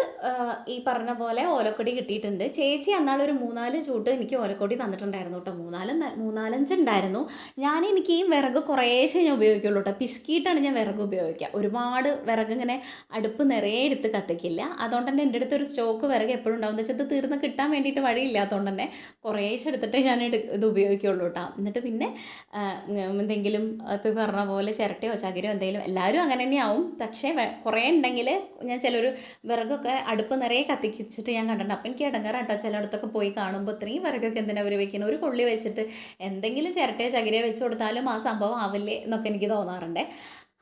ഈ പറഞ്ഞ പോലെ ഓലക്കൊടി കിട്ടിയിട്ടുണ്ട്. ചേച്ചി അന്നാൾ ഒരു മൂന്നാൽ ചൂട്ട് എനിക്ക് ഓലക്കൊടി തന്നിട്ടുണ്ടായിരുന്നു കേട്ടോ. മൂന്നാൽ മൂന്നാലഞ്ച് ഉണ്ടായിരുന്നു. ഞാൻ എനിക്ക് ഈ വിറക് കുറേശ്ശേ ഞാൻ ഉപയോഗിക്കുള്ളൂ കേട്ടോ. പിശുക്കിയിട്ടാണ് ഞാൻ വിറക് ഉപയോഗിക്കുക ഒരുപാട് വിറക് ഇങ്ങനെ അടുപ്പ് നിറയെ എടുത്ത് കത്തിക്കില്ല. അതുകൊണ്ട് തന്നെ എന്റെ അടുത്ത് ഒരു സ്റ്റോക്ക് വിറക് എപ്പോഴും ഉണ്ടാവും. എന്ന് വെച്ചാൽ തീർന്ന് കിട്ടാൻ വേണ്ടിയിട്ട് വഴിയില്ലാത്തതുകൊണ്ട് തന്നെ കുറേശ്ശെ എടുത്തിട്ടേ ഞാൻ ഇത് ഉപയോഗിക്കുള്ളൂ കേട്ടോ. എന്നിട്ട് പിന്നെ എന്തെങ്കിലും ഇപ്പോൾ പറഞ്ഞ പോലെ ചിരട്ടയോ ചകിരയോ എന്തെങ്കിലും എല്ലാവരും അങ്ങനെ തന്നെയാവും. പക്ഷേ കുറേ ഉണ്ടെങ്കിൽ ഞാൻ ചിലർ വിറകൊക്കെ അടുപ്പ് നിറയെ കത്തിച്ചിട്ട് ഞാൻ കണ്ടിട്ടുണ്ട്. അപ്പം എനിക്ക് ഇടങ്ങാറാട്ടോ ചിലയിടത്തൊക്കെ പോയി കാണുമ്പോൾ ഇത്രയും വിറകൊക്കെ എന്തിനാ അവർ വെക്കുന്നത് ഒരു കൊള്ളി വെച്ചിട്ട് എന്തെങ്കിലും ചിരട്ടയോ ചകിരയോ വെച്ച് കൊടുത്താലും ആ സംഭവം ആവില്ലേ എന്നൊക്കെ എനിക്ക് തോന്നാറുണ്ട്.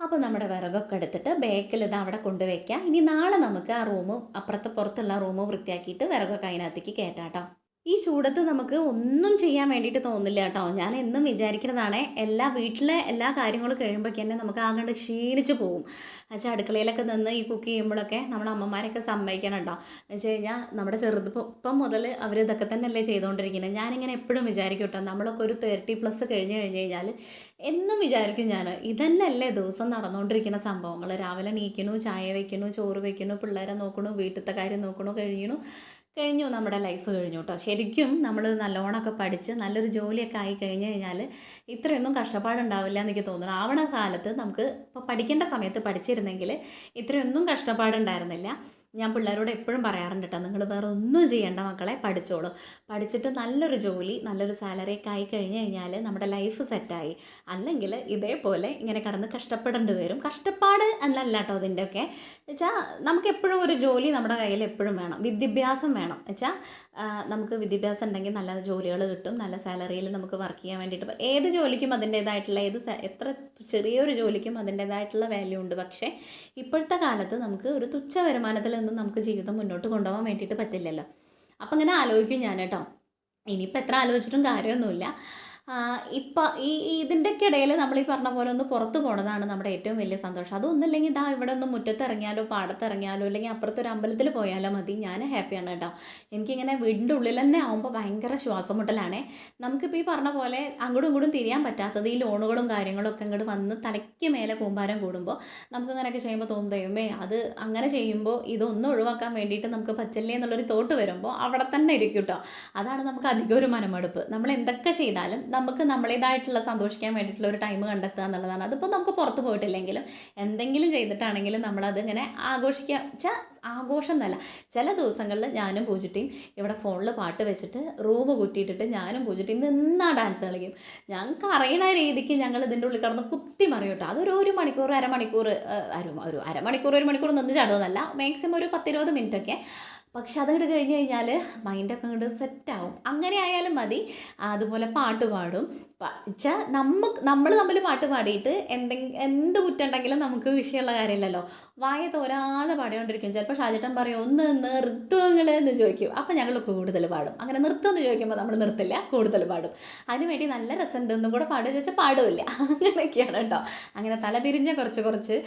അപ്പോൾ നമ്മുടെ വിറകൊക്കെ എടുത്തിട്ട് ബേക്കിൽ ഇത് അവിടെ കൊണ്ടുവയ്ക്കാം ഇനി നാളെ നമുക്ക് ആ റൂമും അപ്പുറത്ത് പുറത്തുള്ള റൂമ് വൃത്തിയാക്കിയിട്ട് വിറകൊക്കെ അതിനകത്തേക്ക് കയറ്റാം ഈ ചൂടത്ത് നമുക്ക് ഒന്നും ചെയ്യാൻ വേണ്ടിയിട്ട് തോന്നില്ല കേട്ടോ. ഞാൻ എന്നും വിചാരിക്കുന്നതാണ് എല്ലാ വീട്ടിലെ എല്ലാ കാര്യങ്ങളും കഴിയുമ്പോഴേക്കും തന്നെ നമുക്ക് ആകണ്ട് ക്ഷീണിച്ച് പോകും എന്നുവെച്ചാൽ അടുക്കളയിലൊക്കെ നിന്ന് ഈ കുക്ക് ചെയ്യുമ്പോഴൊക്കെ നമ്മുടെ അമ്മമാരൊക്കെ സമ്മതിക്കണം കേട്ടോ. എന്ന് വെച്ച് കഴിഞ്ഞാൽ നമ്മുടെ ചെറുതിപ്പം മുതൽ അവർ ഇതൊക്കെ തന്നെയല്ലേ ചെയ്തുകൊണ്ടിരിക്കുന്നത്. ഞാനിങ്ങനെ എപ്പോഴും വിചാരിക്കും കേട്ടോ. നമ്മളൊക്കെ ഒരു തേർട്ടി പ്ലസ് കഴിഞ്ഞ് കഴിഞ്ഞ് കഴിഞ്ഞാൽ എന്നും വിചാരിക്കും ഞാൻ ഇതന്നെയല്ലേ ദിവസം നടന്നുകൊണ്ടിരിക്കുന്ന സംഭവങ്ങൾ രാവിലെ നീക്കുന്നു ചായ വയ്ക്കുന്നു ചോറ് വയ്ക്കുന്നു പിള്ളേരെ നോക്കണു വീട്ടിലത്തെ കാര്യം നോക്കണു കഴിയണു കഴിഞ്ഞു നമ്മുടെ ലൈഫ് കഴിഞ്ഞു കേട്ടോ ശരിക്കും നമ്മൾ നല്ലോണമൊക്കെ പഠിച്ച് നല്ലൊരു ജോലിയൊക്കെ ആയി കഴിഞ്ഞ് കഴിഞ്ഞാൽ ഇത്രയൊന്നും കഷ്ടപ്പാടുണ്ടാവില്ല എനിക്ക് തോന്നുന്നു. ആവണ കാലത്ത് നമുക്ക് ഇപ്പോൾ പഠിക്കേണ്ട സമയത്ത് പഠിച്ചിരുന്നെങ്കിൽ ഇത്രയൊന്നും കഷ്ടപ്പാടുണ്ടായിരുന്നില്ല. ഞാൻ പിള്ളേരോട് എപ്പോഴും പറയാറുണ്ട് കേട്ടോ നിങ്ങൾ വേറെ ഒന്നും ചെയ്യേണ്ട മക്കളെ പഠിച്ചോളൂ. പഠിച്ചിട്ട് നല്ലൊരു ജോലി നല്ലൊരു സാലറി ഒക്കെ ആയി കഴിഞ്ഞ് കഴിഞ്ഞാൽ നമ്മുടെ ലൈഫ് സെറ്റായി. അല്ലെങ്കിൽ ഇതേപോലെ ഇങ്ങനെ കടന്ന് കഷ്ടപ്പെടേണ്ടി വരും. കഷ്ടപ്പാട് എന്നല്ല കേട്ടോ അതിന്റെയൊക്കെ. വെച്ചാൽ നമുക്ക് എപ്പോഴും ഒരു ജോലി നമ്മുടെ കയ്യിൽ എപ്പോഴും വേണം. വിദ്യാഭ്യാസം വേണം. വെച്ചാൽ നമുക്ക് വിദ്യാഭ്യാസം ഉണ്ടെങ്കിൽ നല്ല ജോലികൾ കിട്ടും നല്ല സാലറിയിൽ നമുക്ക് വർക്ക് ചെയ്യാൻ വേണ്ടിയിട്ട്. ഏത് ജോലിക്കും അതിന്റേതായിട്ടുള്ള ഏത് എത്ര ചെറിയൊരു ജോലിക്കും അതിന്റേതായിട്ടുള്ള വാല്യൂ ഉണ്ട്. പക്ഷേ ഇപ്പോഴത്തെ കാലത്ത് നമുക്ക് ഒരു തുച്ഛ വരുമാനത്തിൽ നിന്ന് നമുക്ക് ജീവിതം മുന്നോട്ട് കൊണ്ടുപോകാൻ വേണ്ടിയിട്ട് പറ്റില്ലല്ലോ. അപ്പം ഇങ്ങനെ ആലോചിക്കും ഞാൻ കേട്ടോ. ഇനിയിപ്പോൾ എത്ര ആലോചിച്ചിട്ടും കാര്യമൊന്നുമില്ല. ഇപ്പം ഈ ഇതിന്റെയൊക്കെ ഇടയിൽ നമ്മൾ ഈ പറഞ്ഞ പോലെ ഒന്ന് പുറത്ത് പോണതാണ് നമ്മുടെ ഏറ്റവും വലിയ സന്തോഷം. അതൊന്നുമില്ലെങ്കിൽ ഇതാ ഇവിടെ ഒന്ന് മുറ്റത്ത് ഇറങ്ങിയാലോ പാടത്ത് ഇറങ്ങിയാലോ അല്ലെങ്കിൽ അപ്പുറത്തൊരു അമ്പലത്തിൽ പോയാലോ മതി ഞാൻ ഹാപ്പിയാണ് കേട്ടോ. എനിക്കിങ്ങനെ വീടിന്റെ ഉള്ളിൽ തന്നെ ആകുമ്പോൾ ഭയങ്കര ശ്വാസം മുട്ടലാണേ നമുക്കിപ്പോൾ ഈ പറഞ്ഞ പോലെ അങ്ങോട്ടും ഇങ്ങോട്ടും തിരിയാൻ പറ്റാത്തത് ഈ ലോണുകളും കാര്യങ്ങളും ഒക്കെ ഇങ്ങോട്ട് വന്ന് തലയ്ക്ക് മേലെ കൂമ്പാരം കൂടുമ്പോൾ നമുക്ക് അങ്ങനെയൊക്കെ ചെയ്യുമ്പോൾ തോന്നും അത് അങ്ങനെ ചെയ്യുമ്പോൾ ഇതൊന്നും ഒഴിവാക്കാൻ വേണ്ടിയിട്ട് നമുക്ക് പച്ചല്ലേ എന്നുള്ളൊരു തോട്ട് വരുമ്പോൾ അവിടെ തന്നെ ഇരിക്കും കേട്ടോ. അതാണ് നമുക്ക് അധികം ഒരു മനമെടുപ്പ്. നമ്മൾ എന്തൊക്കെ ചെയ്താലും നമുക്ക് നമ്മളേതായിട്ടുള്ള സന്തോഷിക്കാൻ വേണ്ടിയിട്ടുള്ള ഒരു ടൈം കണ്ടെത്തുക എന്നുള്ളതാണ്. അതിപ്പോൾ നമുക്ക് പുറത്ത് പോയിട്ടില്ലെങ്കിലും എന്തെങ്കിലും ചെയ്തിട്ടാണെങ്കിലും നമ്മളത് ഇങ്ങനെ ആഘോഷിക്കുക വെച്ചാൽ ആഘോഷം എന്നല്ല ചില ദിവസങ്ങളിൽ ഞാനും പൂജിട്ടിയും ഇവിടെ ഫോണിൽ പാട്ട് വെച്ചിട്ട് റൂം കുത്തിയിട്ടിട്ട് ഞാനും പൂജിട്ടിയും നിന്നാ ഡാൻസ് കളിക്കും. ഞങ്ങൾക്ക് അറിയണ രീതിക്ക് ഞങ്ങൾ ഇതിന്റെ ഉള്ളിൽ കിടന്ന് കുത്തി മറിയും അതൊരു ഒരു മണിക്കൂർ അരമണിക്കൂർ ഒരു അരമണിക്കൂർ ഒരു മണിക്കൂർ നിന്ന് ചാടുമെന്നല്ല. മാക്സിമം ഒരു പത്തിരുപത് മിനിറ്റൊക്കെ പക്ഷെ അതങ്ങോട്ട് കഴിഞ്ഞ് കഴിഞ്ഞാൽ മൈൻഡൊക്കെ അങ്ങോട്ട് സെറ്റാവും അങ്ങനെ ആയാലും മതി. അതുപോലെ പാട്ട് പാടും. വെച്ചാൽ നമുക്ക് നമ്മൾ തമ്മിൽ പാട്ട് പാടിയിട്ട് എന്തെങ്കിലും എന്ത് കുറ്റുണ്ടെങ്കിലും നമുക്ക് വിഷയമുള്ള കാര്യമില്ലല്ലോ. വായ തോരാതെ പാടിക്കൊണ്ടിരിക്കും. ചിലപ്പോൾ ഷാജിട്ടൻ പറയും ഒന്ന് നിർത്തുങ്ങൾ എന്ന് ചോദിക്കും. അപ്പോൾ ഞങ്ങൾ കൂടുതൽ പാടും. അങ്ങനെ നിർത്തുമെന്ന് ചോദിക്കുമ്പോൾ നമ്മൾ നിർത്തില്ല കൂടുതൽ പാടും. അതിനുവേണ്ടി നല്ല രസമുണ്ട്. ഒന്നും കൂടെ പാടുക ചോദിച്ചാൽ പാടില്ല <laughs> അങ്ങനെയൊക്കെയാണ് കേട്ടോ. അങ്ങനെ തലതിരിഞ്ഞ കുറച്ച് കുറച്ച്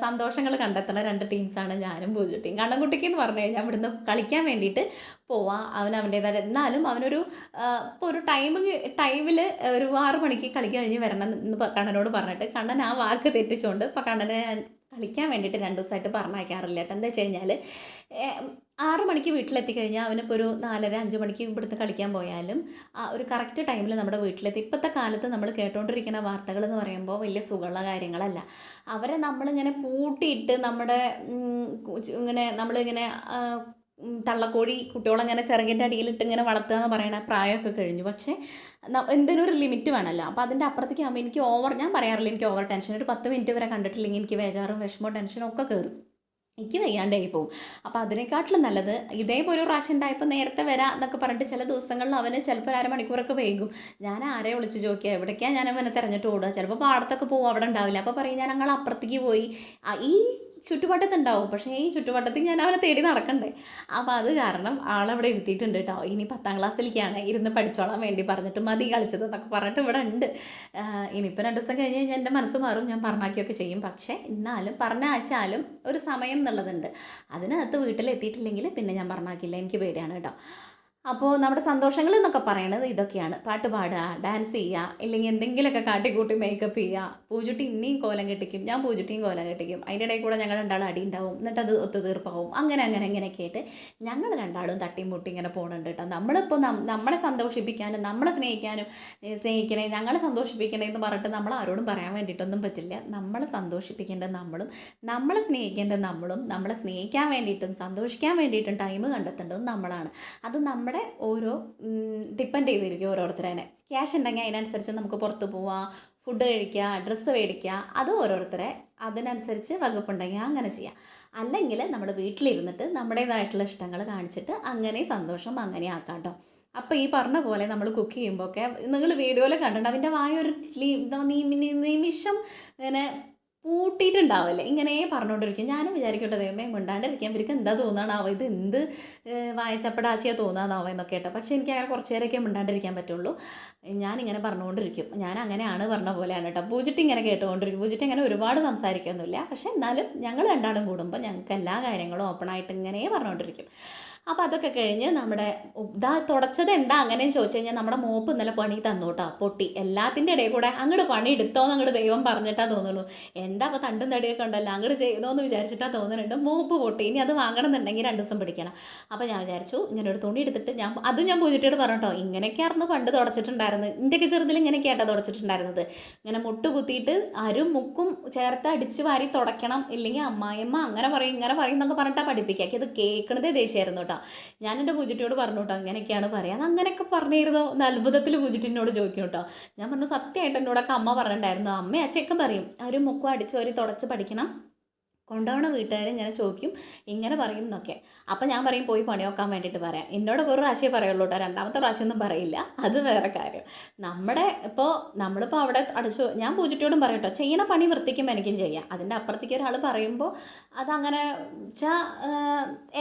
സന്തോഷങ്ങൾ കണ്ടെത്തുന്ന രണ്ട് ടീംസാണ് ഞാനും പൂജ ടീം കണ്ണൻകുട്ടിക്ക് എന്ന് പറഞ്ഞു കഴിഞ്ഞാൽ ഇവിടുന്ന് കളിക്കാൻ വേണ്ടിയിട്ട് പോവാം അവൻ അവന്റേതായ എന്നാലും അവനൊരു ഇപ്പോൾ ഒരു ടൈമിങ് ടൈമിൽ ഒരു ആറ് മണിക്ക് കളി കഴിഞ്ഞ് വരണം എന്ന് കണ്ണനോട് പറഞ്ഞിട്ട് കണ്ണൻ ആ വാക്ക് തെറ്റിച്ചുകൊണ്ട് ഇപ്പോൾ കണ്ണനെ കളിക്കാൻ വേണ്ടിയിട്ട് രണ്ട് ദിവസമായിട്ട് പറഞ്ഞയക്കാറില്ല കേട്ടോ. എന്താ വെച്ച് കഴിഞ്ഞാൽ ആറ് മണിക്ക് വീട്ടിലെത്തി കഴിഞ്ഞാൽ അവനിപ്പോൾ ഒരു നാലര അഞ്ച് മണിക്ക് ഇവിടുന്ന് കളിക്കാൻ പോയാലും ആ ഒരു കറക്റ്റ് ടൈമിൽ നമ്മുടെ വീട്ടിലെത്തി. ഇപ്പോഴത്തെ കാലത്ത് നമ്മൾ കേട്ടുകൊണ്ടിരിക്കുന്ന വാർത്തകൾ എന്ന് പറയുമ്പോൾ വലിയ സുഖമുള്ള കാര്യങ്ങളല്ല. അവരെ നമ്മളിങ്ങനെ പൂട്ടിയിട്ട് നമ്മുടെ ഇങ്ങനെ നമ്മളിങ്ങനെ തള്ളക്കോഴി കുട്ടികളങ്ങനെ ചിറകിന്റെ അടിയിലിട്ട് ഇങ്ങനെ വളർത്തുക എന്ന് പറയുന്ന പ്രായമൊക്കെ കഴിഞ്ഞു. പക്ഷേ എന്തെങ്കിലും ഒരു ലിമിറ്റ് വേണമല്ലോ. അപ്പോൾ അതിന്റെ അപ്പുറത്തേക്ക് ആകുമ്പോൾ എനിക്ക് ഓവർ ഞാൻ പറയാറില്ല എനിക്ക് ഓവർ ടെൻഷൻ ഒരു പത്ത് മിനിറ്റ് വരെ കണ്ടിട്ടില്ലെങ്കിൽ എനിക്ക് വേജാറും വിഷമവും ടെൻഷനും ഒക്കെ കയറും എനിക്ക് വയ്യാണ്ടായി പോകും അപ്പോൾ അതിനെക്കാട്ടിലും നല്ലത് ഇതേപോലെ ഒരു പ്രാവശ്യം ഉണ്ടായപ്പോൾ നേരത്തെ വരാം എന്നൊക്കെ പറഞ്ഞിട്ട് ചില ദിവസങ്ങളിൽ അവന് ചിലപ്പോൾ ഒരു അരമണിക്കൂറൊക്കെ വൈകും. ഞാൻ ആരെ വിളിച്ച് ചോദിക്കുക? എവിടേക്കാണ് ഞാൻ അവനെ തിരഞ്ഞിട്ട് ഓടുക? ചിലപ്പോൾ പാടത്തൊക്കെ പോകും അവിടെ ഉണ്ടാവില്ല. അപ്പോൾ പറയും ഞാൻ ഞങ്ങൾ അപ്പുറത്തേക്ക് പോയി. ഈ ചുറ്റുവട്ടത്ത് ഉണ്ടാവും പക്ഷേ ഈ ചുറ്റുവട്ടത്തിൽ ഞാൻ അവനെ തേടി നടക്കണ്ടേ? അപ്പോൾ അത് കാരണം ആളവിടെ ഇരുത്തിയിട്ടുണ്ട് കേട്ടോ ഇനി പത്താം ക്ലാസ്സിലേക്കാണ് ഇരുന്ന് പഠിച്ചോളാൻ വേണ്ടി പറഞ്ഞിട്ട് മതി കളിച്ചത് എന്നൊക്കെ പറഞ്ഞിട്ട് ഇവിടെ ഉണ്ട്. ഇനിയിപ്പോൾ രണ്ട് ദിവസം കഴിഞ്ഞ് കഴിഞ്ഞാൽ എന്റെ മനസ്സ് മാറും. ഞാൻ പറഞ്ഞാക്കിയൊക്കെ ചെയ്യും. പക്ഷേ എന്നാലും പറഞ്ഞാച്ചാലും ഒരു സമയം എന്നുള്ളതുണ്ട്. അതിനകത്ത് വീട്ടിലെത്തിയിട്ടില്ലെങ്കിൽ പിന്നെ ഞാൻ പറഞ്ഞാക്കില്ല. എനിക്ക് പേടിയാണ് കേട്ടോ അപ്പോൾ നമ്മുടെ സന്തോഷങ്ങൾ എന്നൊക്കെ പറയണത് ഇതൊക്കെയാണ്. പാട്ട് പാടുക ഡാൻസ് ചെയ്യുക ഇല്ലെങ്കിൽ എന്തെങ്കിലുമൊക്കെ കാട്ടിക്കൂട്ടി മേക്കപ്പ് ചെയ്യുക പൂജുട്ടി ഇനിയും കോലം കെട്ടിക്കും ഞാൻ പൂജുട്ടിയും കോലം കെട്ടിക്കും. അതിന്റെ ഇടയിൽ കൂടെ ഞങ്ങൾ രണ്ടാളും അടി ഉണ്ടാവും എന്നിട്ട് അത് ഒത്തുതീർപ്പാവും. അങ്ങനെ അങ്ങനെ അങ്ങനെയൊക്കെ ആയിട്ട് ഞങ്ങൾ രണ്ടാളും തട്ടിയും മുട്ടി ഇങ്ങനെ പോകുന്നുണ്ട് കേട്ടോ. നമ്മളിപ്പോൾ നമ്മളെ സന്തോഷിപ്പിക്കാനും നമ്മളെ സ്നേഹിക്കാനും സ്നേഹിക്കണേ ഞങ്ങളെ സന്തോഷിപ്പിക്കണേ എന്ന് പറഞ്ഞിട്ട് നമ്മൾ ആരോടും പറയാൻ വേണ്ടിയിട്ടൊന്നും പറ്റില്ല. നമ്മളെ സന്തോഷിപ്പിക്കേണ്ടത് നമ്മളും നമ്മളെ സ്നേഹിക്കേണ്ടത് നമ്മളും നമ്മളെ സ്നേഹിക്കാൻ വേണ്ടിയിട്ടും സന്തോഷിക്കാൻ വേണ്ടിയിട്ടും ടൈം കണ്ടെത്തേണ്ടതും നമ്മളാണ്. അത് നമ്മുടെ ഓരോ ഡിപ്പെൻഡ് ചെയ്തിരിക്കും ഓരോരുത്തരേനെ. ക്യാഷ് ഉണ്ടെങ്കിൽ അതിനനുസരിച്ച് നമുക്ക് പുറത്ത് പോവാം ഫുഡ് കഴിക്കുക ഡ്രസ്സ് മേടിക്കുക അത് ഓരോരുത്തരെ അതിനനുസരിച്ച് വകുപ്പുണ്ടെങ്കിൽ അങ്ങനെ ചെയ്യാം. അല്ലെങ്കിൽ നമ്മുടെ വീട്ടിലിരുന്നിട്ട് നമ്മുടേതായിട്ടുള്ള ഇഷ്ടങ്ങൾ കാണിച്ചിട്ട് അങ്ങനെ സന്തോഷം അങ്ങനെ ആക്കാം കേട്ടോ അപ്പോൾ ഈ പറഞ്ഞ പോലെ നമ്മൾ കുക്ക് ചെയ്യുമ്പോൾ ഒക്കെ നിങ്ങൾ വീഡിയോയിൽ കണ്ടിട്ടുണ്ട്. അവന്റെ വായ ഒരു നിമിഷം ഇങ്ങനെ പൂട്ടിയിട്ടുണ്ടാവില്ലേ ഇങ്ങനെ പറഞ്ഞുകൊണ്ടിരിക്കും. ഞാനും വിചാരിക്കട്ടെ ദൈവമേ മിണ്ടാണ്ടിരിക്കാൻ ഇവർക്ക് എന്താ തോന്നാണാവോ ഇത് എന്ത് വായച്ചപ്പടാശിയാ തോന്നാന്നാവോ എന്നൊക്കെ കേട്ടോ. പക്ഷേ എനിക്ക് അങ്ങനെ കുറച്ച് നേരമൊക്കെ മിണ്ടാണ്ടിരിക്കാൻ പറ്റുള്ളൂ. ഞാനിങ്ങനെ പറഞ്ഞുകൊണ്ടിരിക്കും. ഞാൻ അങ്ങനെയാണ് പറഞ്ഞ പോലെയാണ് കേട്ടോ. പൂജിട്ട് ഇങ്ങനെ കേട്ടുകൊണ്ടിരിക്കും. പൂജിട്ട് അങ്ങനെ ഒരുപാട് സംസാരിക്കൊന്നുമില്ല. പക്ഷേ എന്നാലും ഞങ്ങൾ രണ്ടാളും കൂടുമ്പോൾ ഞങ്ങൾക്ക് എല്ലാ കാര്യങ്ങളും ഓപ്പണായിട്ട് ഇങ്ങനെ പറഞ്ഞുകൊണ്ടിരിക്കും. അപ്പോൾ അതൊക്കെ കഴിഞ്ഞ് നമ്മുടെ ഇതാ തുടച്ചത് എന്താ അങ്ങനെയും ചോദിച്ചു കഴിഞ്ഞാൽ നമ്മുടെ മോപ്പ് ഇന്നലെ പണി തന്നു കേട്ടോ പൊട്ടി. എല്ലാത്തിന്റെ ഇടയിൽ കൂടെ അങ്ങോട്ട് പണി എടുത്തോന്ന് അങ്ങോട്ട് ദൈവം പറഞ്ഞിട്ടാ തോന്നുന്നു. എന്താ അപ്പോൾ തണ്ടും തടിയൊക്കെ ഉണ്ടല്ലോ അങ്ങോട്ട് ചെയ്തോ എന്ന് വിചാരിച്ചിട്ടാ തോന്നുന്നുണ്ട്. മോപ്പ് പൊട്ടി ഇനി അത് വാങ്ങണം എന്നുണ്ടെങ്കിൽ രണ്ട് ദിവസം പിടിക്കണം. അപ്പോൾ ഞാൻ വിചാരിച്ചു ഇങ്ങനെ ഒരു തുണി എടുത്തിട്ട് ഞാൻ അതും ഞാൻ പൂജിട്ടിട്ട് പറഞ്ഞു കേട്ടോ ഇങ്ങനെയൊക്കെയായിരുന്നു പണ്ട് തുടച്ചിട്ടുണ്ടായിരുന്നത്. എന്റെയൊക്കെ ചെറുതിൽ ഇങ്ങനെയൊക്കെയാട്ടോ തുടച്ചിട്ടുണ്ടായിരുന്നത്. ഇങ്ങനെ മുട്ട് കുത്തിയിട്ട് അരും മുക്കും ചേർത്ത് അടിച്ച് വാരി തുടയ്ക്കണം ഇല്ലെങ്കിൽ അമ്മായിയമ്മ അങ്ങനെ പറയും ഇങ്ങനെ പറയും എന്നൊക്കെ പറഞ്ഞിട്ടാണ് പഠിപ്പിക്കുക അത് കേൾക്കണതേ ദേഷ്യമായിരുന്നു കേട്ടോ. ഞാൻ എന്റെ പൂജിട്ടിയോട് പറഞ്ഞു കേട്ടോ അങ്ങനെയൊക്കെയാണ് പറയുക അങ്ങനെയൊക്കെ പറഞ്ഞിരുന്നോ? എന്ന് അത്ഭുതത്തിൽ പൂജിട്ടിനോട് ചോദിക്കും കേട്ടോ ഞാൻ പറഞ്ഞു സത്യമായിട്ട് എന്നോടൊക്കെ അമ്മ പറഞ്ഞിട്ടുണ്ടായിരുന്നു. അമ്മ അച്ഛയൊക്കെ പറയും അവർ മുക്കും അടിച്ച് ഒരു തുടച്ച് പഠിക്കണം. കൊണ്ടുപോകണ വീട്ടുകാരെ ഞാൻ ചോദിക്കും ഇങ്ങനെ പറയും എന്നൊക്കെ. അപ്പം ഞാൻ പറയും പോയി പണി നോക്കാൻ വേണ്ടിയിട്ട് പറയാം. എന്നോട് ഒരു പ്രാവശ്യമേ പറയുള്ളൂ കേട്ടോ രണ്ടാമത്തെ പ്രാവശ്യമൊന്നും പറയില്ല. അത് വേറെ കാര്യം. നമ്മുടെ ഇപ്പോൾ നമ്മളിപ്പോൾ അവിടെ അടച്ചു ഞാൻ പൂജിറ്റിയോടും പറയും കേട്ടോ ചെയ്യണ പണി വൃത്തിക്കും എനിക്കും ചെയ്യാം. അതിന്റെ അപ്പുറത്തേക്ക് ഒരാൾ പറയുമ്പോൾ അതങ്ങനെ വെച്ചാൽ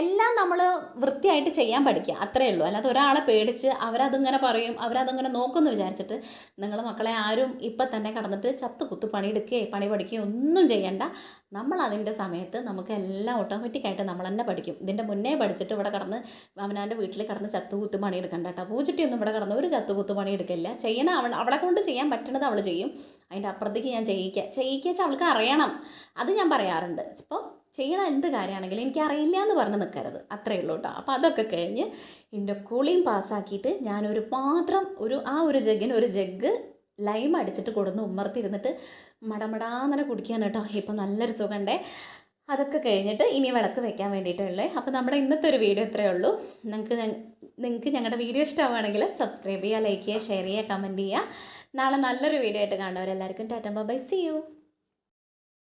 എല്ലാം നമ്മൾ വൃത്തിയായിട്ട് ചെയ്യാൻ പഠിക്കുക അത്രയേ ഉള്ളൂ. അല്ലാതെ ഒരാളെ പേടിച്ച് അവരതിങ്ങനെ പറയും അവരതിങ്ങനെ നോക്കുമെന്ന് വിചാരിച്ചിട്ട് നിങ്ങൾ മക്കളെ ആരും ഇപ്പം തന്നെ കടന്നിട്ട് ചത്ത് കുത്ത് പണിയെടുക്കുകയോ പണി പഠിക്കുകയോ ഒന്നും ചെയ്യണ്ട. നമ്മൾ അതിന്റെ സമയത്ത് നമുക്ക് എല്ലാം ഓട്ടോമാറ്റിക്കായിട്ട് നമ്മൾ തന്നെ പഠിക്കും. ഇതിന്റെ മുന്നേ പഠിച്ചിട്ട് ഇവിടെ കടന്ന് അവനാന്റെ വീട്ടിൽ കടന്ന് ചത്തുകുത്ത് പണി എടുക്കണ്ട കേട്ടോ. പൂച്ചട്ടിയൊന്നും ഇവിടെ കടന്ന് ഒരു ചത്തുകുത്ത് പണി എടുക്കില്ല ചെയ്യണ അവൾ അവളെ കൊണ്ട് ചെയ്യാൻ പറ്റണത് അവൾ ചെയ്യും. അതിന്റെ അപ്പുറത്തേക്ക് ഞാൻ ചെയ്യിക്കുക. ചെയ്യിക്കുക വെച്ചാൽ അവൾക്ക് അറിയണം. അത് ഞാൻ പറയാറുണ്ട്. ഇപ്പോൾ ചെയ്യണ എന്ത് കാര്യമാണെങ്കിലും എനിക്ക് അറിയില്ല എന്ന് പറഞ്ഞ് നിൽക്കരുത് അത്രയേ ഉള്ളൂ കേട്ടോ. അപ്പോൾ അതൊക്കെ കഴിഞ്ഞ് എന്റെ കൂളിയും പാസ്സാക്കിയിട്ട് ഞാനൊരു പാത്രം ഒരു ആ ഒരു ജഗ്ഗിന് ഒരു ജഗ്ഗ് ലൈം അടിച്ചിട്ട് കൊടുന്ന് ഉമ്മർത്തിരുന്നിട്ട് മടമടാന്നനെ കുടിക്കാൻ കേട്ടോ. ഇപ്പം നല്ലൊരു സുഖമുണ്ടേ അതൊക്കെ കഴിഞ്ഞിട്ട് ഇനി വിളക്ക് വെക്കാൻ വേണ്ടിയിട്ടുള്ളേ അപ്പോൾ നമ്മുടെ ഇന്നത്തെ ഒരു വീഡിയോ ഇത്രയേ ഉള്ളൂ. നിങ്ങൾക്ക് നിങ്ങൾക്ക് ഞങ്ങളുടെ വീഡിയോ ഇഷ്ടമാവുകയാണെങ്കിൽ സബ്സ്ക്രൈബ് ചെയ്യുക ലൈക്ക് ചെയ്യുക ഷെയർ ചെയ്യുക കമന്റ് ചെയ്യുക. നാളെ നല്ലൊരു വീഡിയോ ആയിട്ട് കാണുന്നവരെല്ലാവർക്കും ടാറ്റ ബൈ സി യു